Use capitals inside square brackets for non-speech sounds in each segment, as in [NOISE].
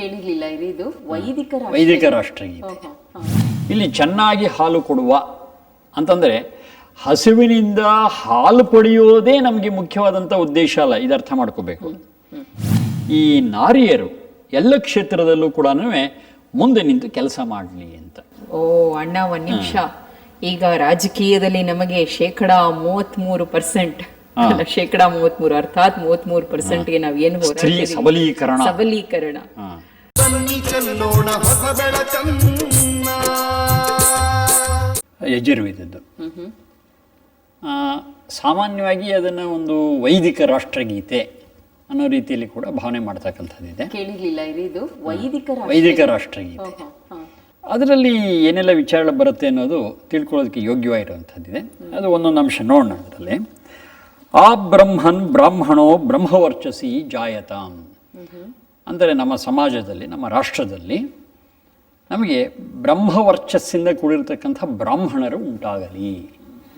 ಕೇಳಿರ್ಲಿಲ್ಲ ಇದು. ಇದು ವೈದಿಕ ರಾಷ್ಟ್ರ- ವೈದಿಕ ರಾಷ್ಟ್ರಗೀತೆ ಹಾ. ಇಲ್ಲಿ ಚೆನ್ನಾಗಿ ಹಾಲು ಕೊಡುವ ಅಂತಂದರೆ ಹಸುವಿನಿಂದ ಹಾಲು ಪಡೆಯೋದೇ ನಮಗೆ ಮುಖ್ಯವಾದಂಥ ಉದ್ದೇಶ ಅಲ್ಲ ಇದು ಅರ್ಥ ಮಾಡ್ಕೋಬೇಕು. ಈ ನಾರಿಯರು ಎಲ್ಲ ಕ್ಷೇತ್ರದಲ್ಲೂ ಕೂಡ ಮುಂದೆ ನಿಂತು ಕೆಲಸ ಮಾಡಲಿ ಅಂತ. ಓ ಅಣ್ಣ ಒಂದ್ ನಿಮಿಷ. ಈಗ ರಾಜಕೀಯದಲ್ಲಿ ನಮಗೆ ಶೇಕಡ ಮೂವತ್ಮೂರು ಪರ್ಸೆಂಟ್ ಅಲ್ಲ ಶೇಕಡ ಮೂವತ್ಮೂರು ಅರ್ಥಾತ್ ಮೂವತ್ಮೂರು ಪರ್ಸೆಂಟ್ಗೆ ನಾವ್ ಏನು ಸ್ತ್ರೀ ಹೋರಾಡ್ತೀವಿ? ಸಬಲೀಕರಣ. ಸಬಲೀಕರಣ. ಹಾ. ಬನ್ನಿ ಚೆಲ್ಲೋಣ ಹೊಸ ಬೆಳಕನ್ನ ಯಜುರ್ವೇದದ್ದು. ಆ, ಸಾಮಾನ್ಯವಾಗಿ ಅದನ್ನು ಒಂದು ವೈದಿಕ ರಾಷ್ಟ್ರಗೀತೆ ಅನ್ನೋ ರೀತಿಯಲ್ಲಿ ಕೂಡ ಭಾವನೆ ಮಾಡ್ತಕ್ಕಂಥದ್ದಿದೆ. ಕೇಳಿರ್ಲಿಲ್ಲ ಇದು. ವೈದಿಕ ವೈದಿಕ ರಾಷ್ಟ್ರಗೀತೆ. ಅದರಲ್ಲಿ ಏನೆಲ್ಲ ವಿಚಾರ ಬರುತ್ತೆ ಅನ್ನೋದು ತಿಳ್ಕೊಳ್ಳೋದಕ್ಕೆ ಯೋಗ್ಯವಾಗಿರುವಂಥದ್ದಿದೆ ಅದು ಒಂದೊಂದು ಅಂಶ ನೋಡೋಣ ಅದರಲ್ಲಿ. ಆ ಬ್ರಹ್ಮನ್ ಬ್ರಾಹ್ಮಣೋ ಬ್ರಹ್ಮವರ್ಚಸಿ ಜಾಯತಾಂ. ಅಂದರೆ ನಮ್ಮ ಸಮಾಜದಲ್ಲಿ ನಮ್ಮ ರಾಷ್ಟ್ರದಲ್ಲಿ ನಮಗೆ ಬ್ರಹ್ಮವರ್ಚಸ್ಸಿಂದ ಕೂಡಿರತಕ್ಕಂಥ ಬ್ರಾಹ್ಮಣರು ಉಂಟಾಗಲಿ.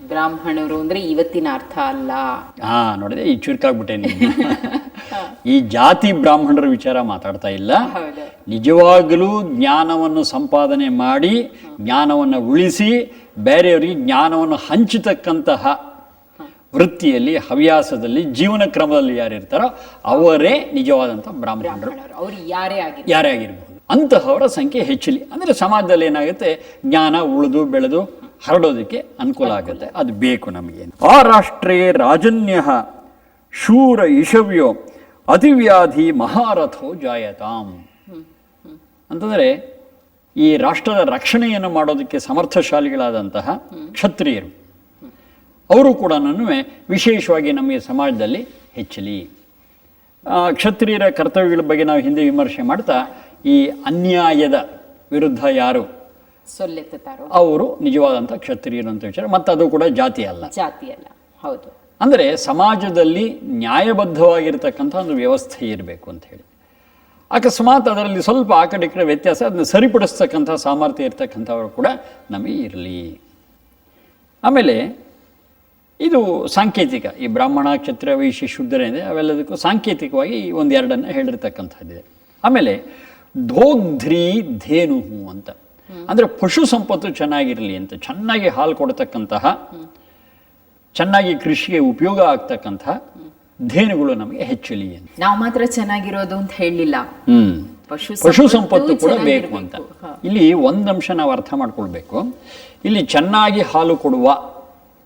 ಬ್ರಾಹ್ಮಣರು ಅಂದರೆ ಇವತ್ತಿನ ಅರ್ಥ ಅಲ್ಲ. ಹಾ ನೋಡಿದೆ ಈ ಚುರುಕಾಗ್ಬಿಟ್ಟೆ ನೀವು. ಈ ಜಾತಿ ಬ್ರಾಹ್ಮಣರ ವಿಚಾರ ಮಾತಾಡ್ತಾ ಇಲ್ಲ. ನಿಜವಾಗಲೂ ಜ್ಞಾನವನ್ನು ಸಂಪಾದನೆ ಮಾಡಿ ಜ್ಞಾನವನ್ನು ಉಳಿಸಿ ಬೇರೆಯವರಿಗೆ ಜ್ಞಾನವನ್ನು ಹಂಚತಕ್ಕಂತಹ ವೃತ್ತಿಯಲ್ಲಿ ಹವ್ಯಾಸದಲ್ಲಿ ಜೀವನ ಕ್ರಮದಲ್ಲಿ ಯಾರಿರ್ತಾರೋ ಅವರೇ ನಿಜವಾದಂಥ ಬ್ರಾಹ್ಮಣರು. ಅವರು ಅವ್ರು ಯಾರೇ ಆಗಿ ಯಾರೇ ಆಗಿರ್ಬೋದು. ಅಂತಹವರ ಸಂಖ್ಯೆ ಹೆಚ್ಚಲಿ. ಅಂದರೆ ಸಮಾಜದಲ್ಲಿ ಏನಾಗುತ್ತೆ? ಜ್ಞಾನ ಉಳಿದು ಬೆಳೆದು ಹರಡೋದಕ್ಕೆ ಅನುಕೂಲ ಆಗುತ್ತೆ. ಅದು ಬೇಕು ನಮಗೆ. ಆ ರಾಷ್ಟ್ರೇ ರಾಜನ್ಯ ಶೂರ ಇಶವ್ಯೋ ಅತಿವ್ಯಾಧಿ ಮಹಾರಥೋ ಜಾಯತಾಂ. ಅಂತಂದರೆ ಈ ರಾಷ್ಟ್ರದ ರಕ್ಷಣೆಯನ್ನು ಮಾಡೋದಕ್ಕೆ ಸಮರ್ಥಶಾಲಿಗಳಾದಂತಹ ಕ್ಷತ್ರಿಯರು. ಅವರು ಕೂಡ ವಿಶೇಷವಾಗಿ ನಮಗೆ ಸಮಾಜದಲ್ಲಿ ಹೆಚ್ಚಲಿ. ಕ್ಷತ್ರಿಯರ ಕರ್ತವ್ಯಗಳ ಬಗ್ಗೆ ನಾವು ಹಿಂದೆ ವಿಮರ್ಶೆ ಮಾಡ್ತಾ ಈ ಅನ್ಯಾಯದ ವಿರುದ್ಧ ಯಾರು? ಸೊಲ್ಲೆತ್ತಾರೋ ಅವರು ನಿಜವಾದಂಥ ಕ್ಷತ್ರಿಯರು ಅಂತ ವಿಚಾರ. ಮತ್ತು ಅದು ಕೂಡ ಜಾತಿ ಅಲ್ಲ. ಜಾತಿ ಅಲ್ಲ. ಹೌದು. ಅಂದರೆ ಸಮಾಜದಲ್ಲಿ ನ್ಯಾಯಬದ್ಧವಾಗಿರ್ತಕ್ಕಂಥ ಒಂದು ವ್ಯವಸ್ಥೆ ಇರಬೇಕು ಅಂತ ಹೇಳಿ. ಅಕಸ್ಮಾತ್ ಅದರಲ್ಲಿ ಸ್ವಲ್ಪ ಆ ಕಡೆ ಕಡೆ ವ್ಯತ್ಯಾಸ ಅದನ್ನು ಸರಿಪಡಿಸ್ತಕ್ಕಂಥ ಸಾಮರ್ಥ್ಯ ಇರ್ತಕ್ಕಂಥವರು ಕೂಡ ನಮಗೆ ಇರಲಿ. ಆಮೇಲೆ ಇದು ಸಾಂಕೇತಿಕ. ಈ ಬ್ರಾಹ್ಮಣ ಕ್ಷತ್ರ ವೈಶ್ಯ ಶೂದ್ರನಿದೆ ಅವೆಲ್ಲದಕ್ಕೂ ಸಾಂಕೇತಿಕವಾಗಿ ಈ ಒಂದು ಎರಡನ್ನು ಹೇಳಿರ್ತಕ್ಕಂಥದ್ದಿದೆ. ಆಮೇಲೆ ಧೋಗ್ಧ್ರಿ ಧೇನು ಅಂತ. ಅಂದರೆ ಪಶು ಸಂಪತ್ತು ಚೆನ್ನಾಗಿರಲಿ ಅಂತ ಚೆನ್ನಾಗಿ ಹಾಲು ಕೊಡ್ತಕ್ಕಂತಹ ಚೆನ್ನಾಗಿ ಕೃಷಿಗೆ ಉಪಯೋಗ ಆಗ್ತಕ್ಕಂತಹ ಧೇನುಗಳು ನಮಗೆ ಹೆಚ್ಚಲಿ ಅಂತ. ನಾವು ಮಾತ್ರ ಚೆನ್ನಾಗಿರೋದು ಅಂತ ಹೇಳಿಲ್ಲ ಹ್ಮ್. ಪಶು ಸಂಪತ್ತು ಕೂಡ ಬೇಕು. ಅಂತ. ಇಲ್ಲಿ ಒಂದಂಶ ಅಂಶ ನಾವು ಅರ್ಥ ಮಾಡ್ಕೊಳ್ಬೇಕು. ಇಲ್ಲಿ ಚೆನ್ನಾಗಿ ಹಾಲು ಕೊಡುವ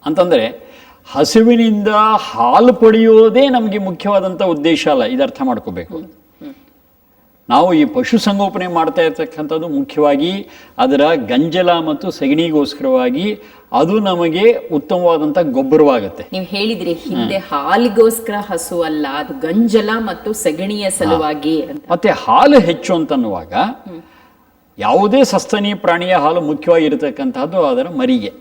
ಅಂತಂದರೆ ಹಸುವಿನಿಂದ ಹಾಲು ಪಡೆಯೋದೇ ನಮಗೆ ಮುಖ್ಯವಾದಂಥ ಉದ್ದೇಶ ಅಲ್ಲ. ಇದರ್ಥ ಅರ್ಥ ಮಾಡ್ಕೋಬೇಕು. ನಾವು ಈ ಪಶು ಸಂಗೋಪನೆ ಮಾಡ್ತಾ ಇರ್ತಕ್ಕಂಥದ್ದು ಮುಖ್ಯವಾಗಿ ಅದರ ಗಂಜಲ ಮತ್ತು ಸಗಣಿಗೋಸ್ಕರವಾಗಿ ಅದು ನಮಗೆ ಉತ್ತಮವಾದಂಥ ಗೊಬ್ಬರವಾಗುತ್ತೆ. ನೀವು ಹೇಳಿದ್ರಿ ಹಿಂದೆ ಹಾಲಿಗೋಸ್ಕರ ಹಸು ಅಲ್ಲ ಅದು ಗಂಜಲ ಮತ್ತು ಸಗಣಿಯ ಸಲುವಾಗಿ ಮತ್ತೆ ಹಾಲು ಹೆಚ್ಚು ಅಂತನ್ನುವಾಗ ಯಾವುದೇ ಸಸ್ತನಿ ಪ್ರಾಣಿಯ ಹಾಲು ಮುಖ್ಯವಾಗಿರತಕ್ಕಂತಹದ್ದು ಅದರ ಮರಿಗೆ.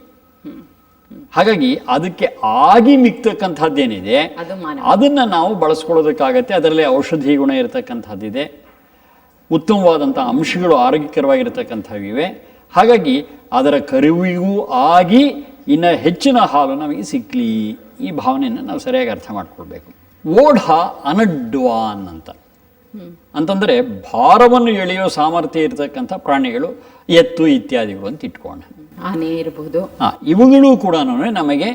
ಹಾಗಾಗಿ ಅದಕ್ಕೆ ಆಗಿ ಮಿಕ್ತಕ್ಕಂಥದ್ದೇನಿದೆ ಅದು ಅದನ್ನು ನಾವು ಬಳಸ್ಕೊಳ್ಳೋದಕ್ಕಾಗತ್ತೆ ಅದರಲ್ಲಿ ಔಷಧಿ ಗುಣ ಇರತಕ್ಕಂಥದ್ದಿದೆ. ಉತ್ತಮವಾದಂಥ ಅಂಶಗಳು ಆರೋಗ್ಯಕರವಾಗಿರತಕ್ಕಂಥವಿವೆ. ಹಾಗಾಗಿ ಅದರ ಕರುವಿಗೂ ಆಗಿ ಇನ್ನು ಹೆಚ್ಚಿನ ಹಾಲು ನಮಗೆ ಸಿಕ್ಕಲಿ ಈ ಭಾವನೆಯನ್ನು ನಾವು ಸರಿಯಾಗಿ ಅರ್ಥ ಮಾಡಿಕೊಳ್ಬೇಕು. ಓಢ ಅನಡ್ವಾನ್ ಅಂತ. ಅಂತಂದರೆ ಭಾರವನ್ನು ಎಳೆಯೋ ಸಾಮರ್ಥ್ಯ ಇರತಕ್ಕಂಥ ಪ್ರಾಣಿಗಳು ಎತ್ತು ಇತ್ಯಾದಿಗಳು ಅಂತ ಇಟ್ಕೋಣ ಆನೆ ಇರಬಹುದು ಇವುಗಳು ಕೂಡ ನಮಗೆ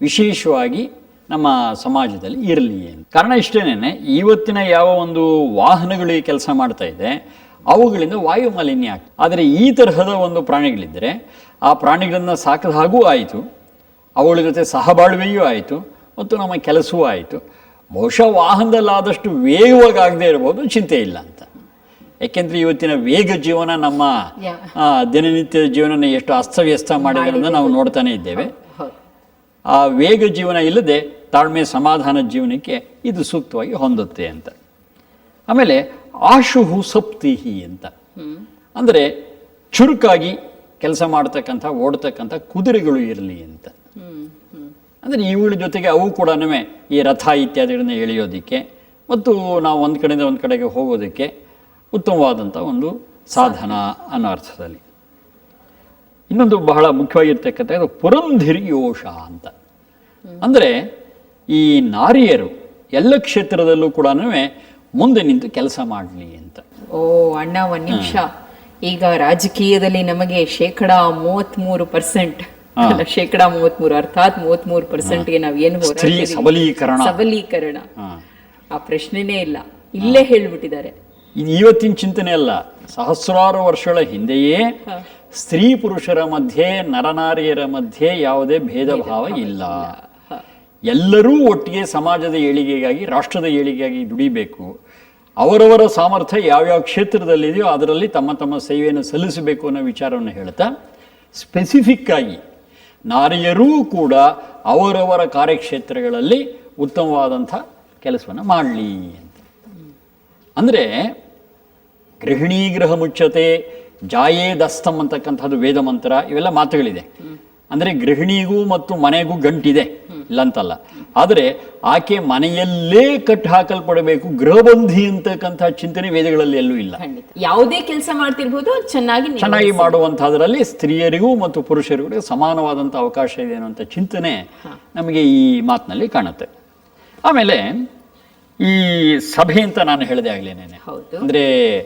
ವಿಶೇಷವಾಗಿ ನಮ್ಮ ಸಮಾಜದಲ್ಲಿ ಇರಲಿ ಅಂತ. ಕಾರಣ ಇಷ್ಟೇನೆ ಇವತ್ತಿನ ಯಾವ ಒಂದು ವಾಹನಗಳು ಕೆಲಸ ಮಾಡ್ತಾ ಇದೆ, ಅವುಗಳಿಂದ ವಾಯು ಮಾಲಿನ್ಯ ಆಗ್ತದೆ. ಆದರೆ ಈ ತರಹದ ಒಂದು ಪ್ರಾಣಿಗಳಿದ್ದರೆ, ಆ ಪ್ರಾಣಿಗಳನ್ನು ಸಾಕದ ಹಾಗೂ ಆಯಿತು, ಅವುಗಳ ಜೊತೆ ಸಹಬಾಳ್ವೆಯೂ ಆಯಿತು, ಮತ್ತು ನಮ್ಮ ಕೆಲಸವೂ ಆಯಿತು. ಬಹುಶಃ ವಾಹನದಲ್ಲಾದಷ್ಟು ವೇಗವಾಗಿ ಆಗದೆ ಇರ್ಬೋದು, ಚಿಂತೆ ಇಲ್ಲ ಅಂತ. ಯಾಕೆಂದ್ರೆ ಇವತ್ತಿನ ವೇಗ ಜೀವನ ನಮ್ಮ ದಿನನಿತ್ಯದ ಜೀವನ ಎಷ್ಟು ಅಸ್ತವ್ಯಸ್ತ ಮಾಡಿರೋದನ್ನ ನಾವು ನೋಡ್ತಾನೆ ಇದ್ದೇವೆ. ಆ ವೇಗ ಜೀವನ ಇಲ್ಲದೆ ತಾಳ್ಮೆ ಸಮಾಧಾನ ಜೀವನಕ್ಕೆ ಇದು ಸೂಕ್ತವಾಗಿ ಹೊಂದುತ್ತೆ ಅಂತ. ಆಮೇಲೆ ಆಶುಹು ಸಪ್ತಿಹಿ ಅಂತ. ಅಂದರೆ ಚುರುಕಾಗಿ ಕೆಲಸ ಮಾಡ್ತಕ್ಕಂಥ ಓಡ್ತಕ್ಕಂಥ ಕುದುರೆಗಳು ಇರಲಿ ಅಂತ. ಅಂದರೆ ಇವುಗಳ ಜೊತೆಗೆ ಅವು ಕೂಡ ಈ ರಥ ಇತ್ಯಾದಿಗಳನ್ನ ಎಳೆಯೋದಕ್ಕೆ ಮತ್ತು ನಾವು ಒಂದು ಕಡೆಯಿಂದ ಒಂದು ಕಡೆಗೆ ಹೋಗೋದಕ್ಕೆ ಉತ್ತಮವಾದಂಥ ಒಂದು ಸಾಧನ ಅನ್ನೋ ಅರ್ಥದಲ್ಲಿ. ಇನ್ನೊಂದು ಬಹಳ ಮುಖ್ಯವಾಗಿರ್ತಕ್ಕಂಥ ಇದು ಪುರಂಧಿರ್ಯೋಷ ಅಂತ. ಅಂದರೆ ಈ ನಾರಿಯರು ಎಲ್ಲ ಕ್ಷೇತ್ರದಲ್ಲೂ ಕೂಡ ಮುಂದೆ ನಿಂತು ಕೆಲಸ ಮಾಡಲಿ ಅಂತ. ಓ ಅಣ್ಣ ಒಂದು ನಿಮಿಷ. ಈಗ ರಾಜಕೀಯದಲ್ಲಿ ನಮಗೆ ಶೇಕಡ ಮೂವತ್ಮೂರು ಪರ್ಸೆಂಟ್ ಅಲ್ಲ ಶೇಕಡ ಮೂವತ್ಮೂರು ಅರ್ಥಾತ್ ಮೂವತ್ಮೂರು ಪರ್ಸೆಂಟ್ಗೆ ನಾವ್ ಏನು ಸಬಲೀಕರಣ. ಸಬಲೀಕರಣ. ಆ ಪ್ರಶ್ನೆನೇ ಇಲ್ಲ. ಇಲ್ಲೇ ಹೇಳ್ಬಿಟ್ಟಿದ್ದಾರೆ. ಇದು ಇವತ್ತಿನ ಚಿಂತನೆ ಅಲ್ಲ ಸಹಸ್ರಾರು ವರ್ಷಗಳ ಹಿಂದೆಯೇ ಸ್ತ್ರೀ ಪುರುಷರ ಮಧ್ಯೆ ನರನಾರಿಯರ ಮಧ್ಯೆ ಯಾವುದೇ ಭೇದ ಭಾವ ಇಲ್ಲ. ಎಲ್ಲರೂ ಒಟ್ಟಿಗೆ ಸಮಾಜದ ಏಳಿಗೆಗಾಗಿ ರಾಷ್ಟ್ರದ ಏಳಿಗೆಗಾಗಿ ದುಡಿಬೇಕು. ಅವರವರ ಸಾಮರ್ಥ್ಯ ಯಾವ್ಯಾವ ಕ್ಷೇತ್ರದಲ್ಲಿದೆಯೋ ಅದರಲ್ಲಿ ತಮ್ಮ ತಮ್ಮ ಸೇವೆಯನ್ನು ಸಲ್ಲಿಸಬೇಕು ಅನ್ನೋ ವಿಚಾರವನ್ನು ಹೇಳ್ತಾ ಸ್ಪೆಸಿಫಿಕ್ ಆಗಿ ನಾರಿಯರೂ ಕೂಡ ಅವರವರ ಕಾರ್ಯಕ್ಷೇತ್ರಗಳಲ್ಲಿ ಉತ್ತಮವಾದಂಥ ಕೆಲಸವನ್ನು ಮಾಡಲಿ ಅಂತ. ಅಂದರೆ ಗೃಹಿಣಿ ಗೃಹ ಮುಚ್ಚತೆ ಜಾಯೇ ದಸ್ತಂ ಅಂತಕ್ಕಂಥದ್ದು ವೇದ ಮಂತ್ರ ಇವೆಲ್ಲ ಮಾತುಗಳಿದೆ. ಅಂದರೆ ಗೃಹಿಣಿಗೂ ಮತ್ತು ಮನೆಗೂ ಗಂಟಿದೆ ಇಲ್ಲಂತಲ್ಲ. ಆದರೆ ಆಕೆ ಮನೆಯಲ್ಲೇ ಕಟ್ಟು ಹಾಕಲ್ಪಡಬೇಕು ಗೃಹಬಂಧಿ ಅಂತಕ್ಕಂಥ ಚಿಂತನೆ ವೇದಗಳಲ್ಲಿ ಎಲ್ಲೂ ಇಲ್ಲ. ಯಾವುದೇ ಕೆಲಸ ಮಾಡ್ತಿರ್ಬೋದು ಚೆನ್ನಾಗಿ ಚೆನ್ನಾಗಿ ಮಾಡುವಂತಹದ್ರಲ್ಲಿ ಸ್ತ್ರೀಯರಿಗೂ ಮತ್ತು ಪುರುಷರಿಗೂ ಸಮಾನವಾದಂಥ ಅವಕಾಶ ಇದೆ ಅನ್ನುವಂಥ ಚಿಂತನೆ ನಮಗೆ ಈ ಮಾತಿನಲ್ಲಿ ಕಾಣುತ್ತೆ. ಆಮೇಲೆ ಈ ಸಭೆ ಅಂತ ನಾನು ಹೇಳಿದೆ ಆಗ್ಲೇನೆ ಹೌದು. ಅಂದ್ರೆ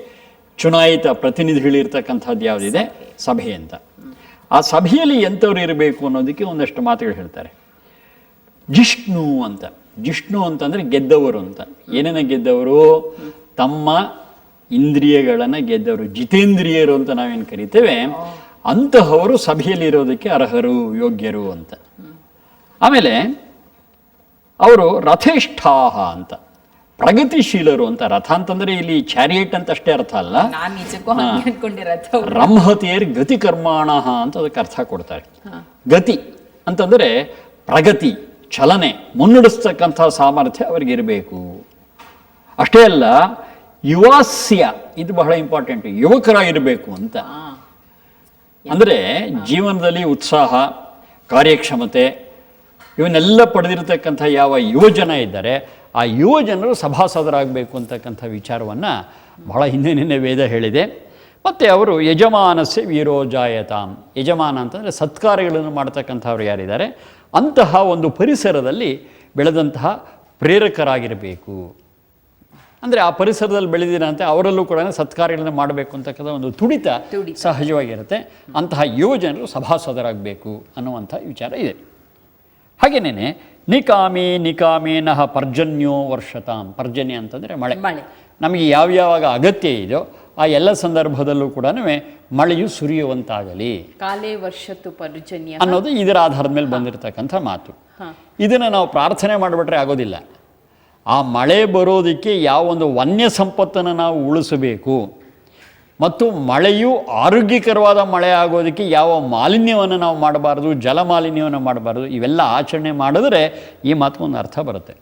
ಚುನಾಯಿತ ಪ್ರತಿನಿಧಿಗಳಿರ್ತಕ್ಕಂಥದ್ದು ಯಾವುದಿದೆ? ಸಭೆ ಅಂತ. ಆ ಸಭೆಯಲ್ಲಿ ಎಂಥವ್ರು ಇರಬೇಕು ಅನ್ನೋದಕ್ಕೆ ಒಂದಷ್ಟು ಮಾತುಗಳು ಹೇಳ್ತಾರೆ. ಜಿಷ್ಣು ಅಂತ. ಜಿಷ್ಣು ಅಂತಂದ್ರೆ ಗೆದ್ದವರು ಅಂತ. ಏನೇನ ಗೆದ್ದವರು? ತಮ್ಮ ಇಂದ್ರಿಯಗಳನ್ನು ಗೆದ್ದವರು. ಜಿತೇಂದ್ರಿಯರು ಅಂತ ನಾವೇನು ಕರಿತೇವೆ? ಅಂತಹವರು ಸಭೆಯಲ್ಲಿ ಇರೋದಕ್ಕೆ ಅರ್ಹರು ಯೋಗ್ಯರು ಅಂತ. ಆಮೇಲೆ ಅವರು ರಥೇಷ್ಠಾಹ ಅಂತ. ಪ್ರಗತಿಶೀಲರು ಅಂತ ರಥ ಅಂತಂದ್ರೆ ಇಲ್ಲಿ ಚಾರಿಯೇಟ್ ಅಂತ ಅಷ್ಟೇ ಅರ್ಥ ಅಲ್ಲ. ರಂಹತಿಯರ್ ಗತಿ ಕರ್ಮಾಣ ಅಂತ ಅದಕ್ಕೆ ಅರ್ಥ ಕೊಡ್ತಾರೆ. ಗತಿ ಅಂತಂದ್ರೆ ಪ್ರಗತಿ ಚಲನೆ ಮುನ್ನಡೆಸ್ತಕ್ಕಂಥ ಸಾಮರ್ಥ್ಯ ಅವರಿಗಿರಬೇಕು ಅಷ್ಟೇ ಅಲ್ಲ ಯುವಾಸ್ಯ ಇದು ಬಹಳ ಇಂಪಾರ್ಟೆಂಟ್ ಯುವಕರಾಗಿರಬೇಕು ಅಂತ. ಅಂದರೆ ಜೀವನದಲ್ಲಿ ಉತ್ಸಾಹ ಕಾರ್ಯಕ್ಷಮತೆ ಇವನ್ನೆಲ್ಲ ಪಡೆದಿರತಕ್ಕಂಥ ಯಾವ ಯುವಜನ ಇದ್ದಾರೆ ಆ ಯುವ ಜನರು ಸಭಾಸದರಾಗಬೇಕು ಅಂತಕ್ಕಂಥ ವಿಚಾರವನ್ನು ಬಹಳ ಹಿಂದೆ ನಿನ್ನೆ ವೇದ ಹೇಳಿದೆ. ಮತ್ತು ಅವರು ಯಜಮಾನಸ್ಯ ವೀರೋಜಾಯತಾಂ. ಯಜಮಾನ ಅಂತಂದರೆ ಸತ್ಕಾರ್ಯಗಳನ್ನು ಮಾಡ್ತಕ್ಕಂಥವ್ರು ಯಾರಿದ್ದಾರೆ? ಅಂತಹ ಒಂದು ಪರಿಸರದಲ್ಲಿ ಬೆಳೆದಂತಹ ಪ್ರೇರಕರಾಗಿರಬೇಕು. ಅಂದರೆ ಆ ಪರಿಸರದಲ್ಲಿ ಬೆಳೆದಿರಂತೆ ಅವರಲ್ಲೂ ಕೂಡ ಸತ್ಕಾರ್ಯಗಳನ್ನು ಮಾಡಬೇಕು ಅಂತಕ್ಕಂಥ ಒಂದು ತುಡಿತ ಸಹಜವಾಗಿರುತ್ತೆ. ಅಂತಹ ಯುವಜನರು ಸಭಾಸದರಾಗಬೇಕು ಅನ್ನುವಂಥ ವಿಚಾರ ಇದೆ. ಹಾಗೇನೇ ನಿಕಾಮೇ ನಿಕಾಮೇನಃ ಪರ್ಜನ್ಯೋ ವರ್ಷತಾಂ. ಪರ್ಜನ್ಯ ಅಂತಂದರೆ ಮಳೆ. ಮಳೆ. ನಮಗೆ ಯಾವ್ಯಾವಾಗ ಅಗತ್ಯ ಇದೆಯೋ ಆ ಎಲ್ಲ ಸಂದರ್ಭದಲ್ಲೂ ಕೂಡ ಮಳೆಯು ಸುರಿಯುವಂತಾಗಲಿ. ಕಾಲೇ ವರ್ಷತ್ತು ಪರ್ಜನ್ಯ. ಅನ್ನೋದು ಇದರ ಆಧಾರದ ಮೇಲೆ ಬಂದಿರತಕ್ಕಂಥ ಮಾತು. ಇದನ್ನು ನಾವು ಪ್ರಾರ್ಥನೆ ಮಾಡಿಬಿಟ್ರೆ ಆಗೋದಿಲ್ಲ. ಆ ಮಳೆ ಬರೋದಕ್ಕೆ ಯಾವ ಒಂದು ವನ್ಯ ಸಂಪತ್ತನ್ನು ನಾವು ಉಳಿಸಬೇಕು. ಮತ್ತು ಮಳೆಯು ಆರೋಗ್ಯಕರವಾದ ಮಳೆ ಆಗೋದಕ್ಕೆ ಯಾವ ಮಾಲಿನ್ಯವನ್ನು ನಾವು ಮಾಡಬಾರ್ದು, ಜಲ ಮಾಲಿನ್ಯವನ್ನು ಮಾಡಬಾರ್ದು, ಇವೆಲ್ಲ ಆಚರಣೆ ಮಾಡಿದ್ರೆ ಈ ಮಾತಕ್ಕೊಂದು ಅರ್ಥ ಬರುತ್ತೆ.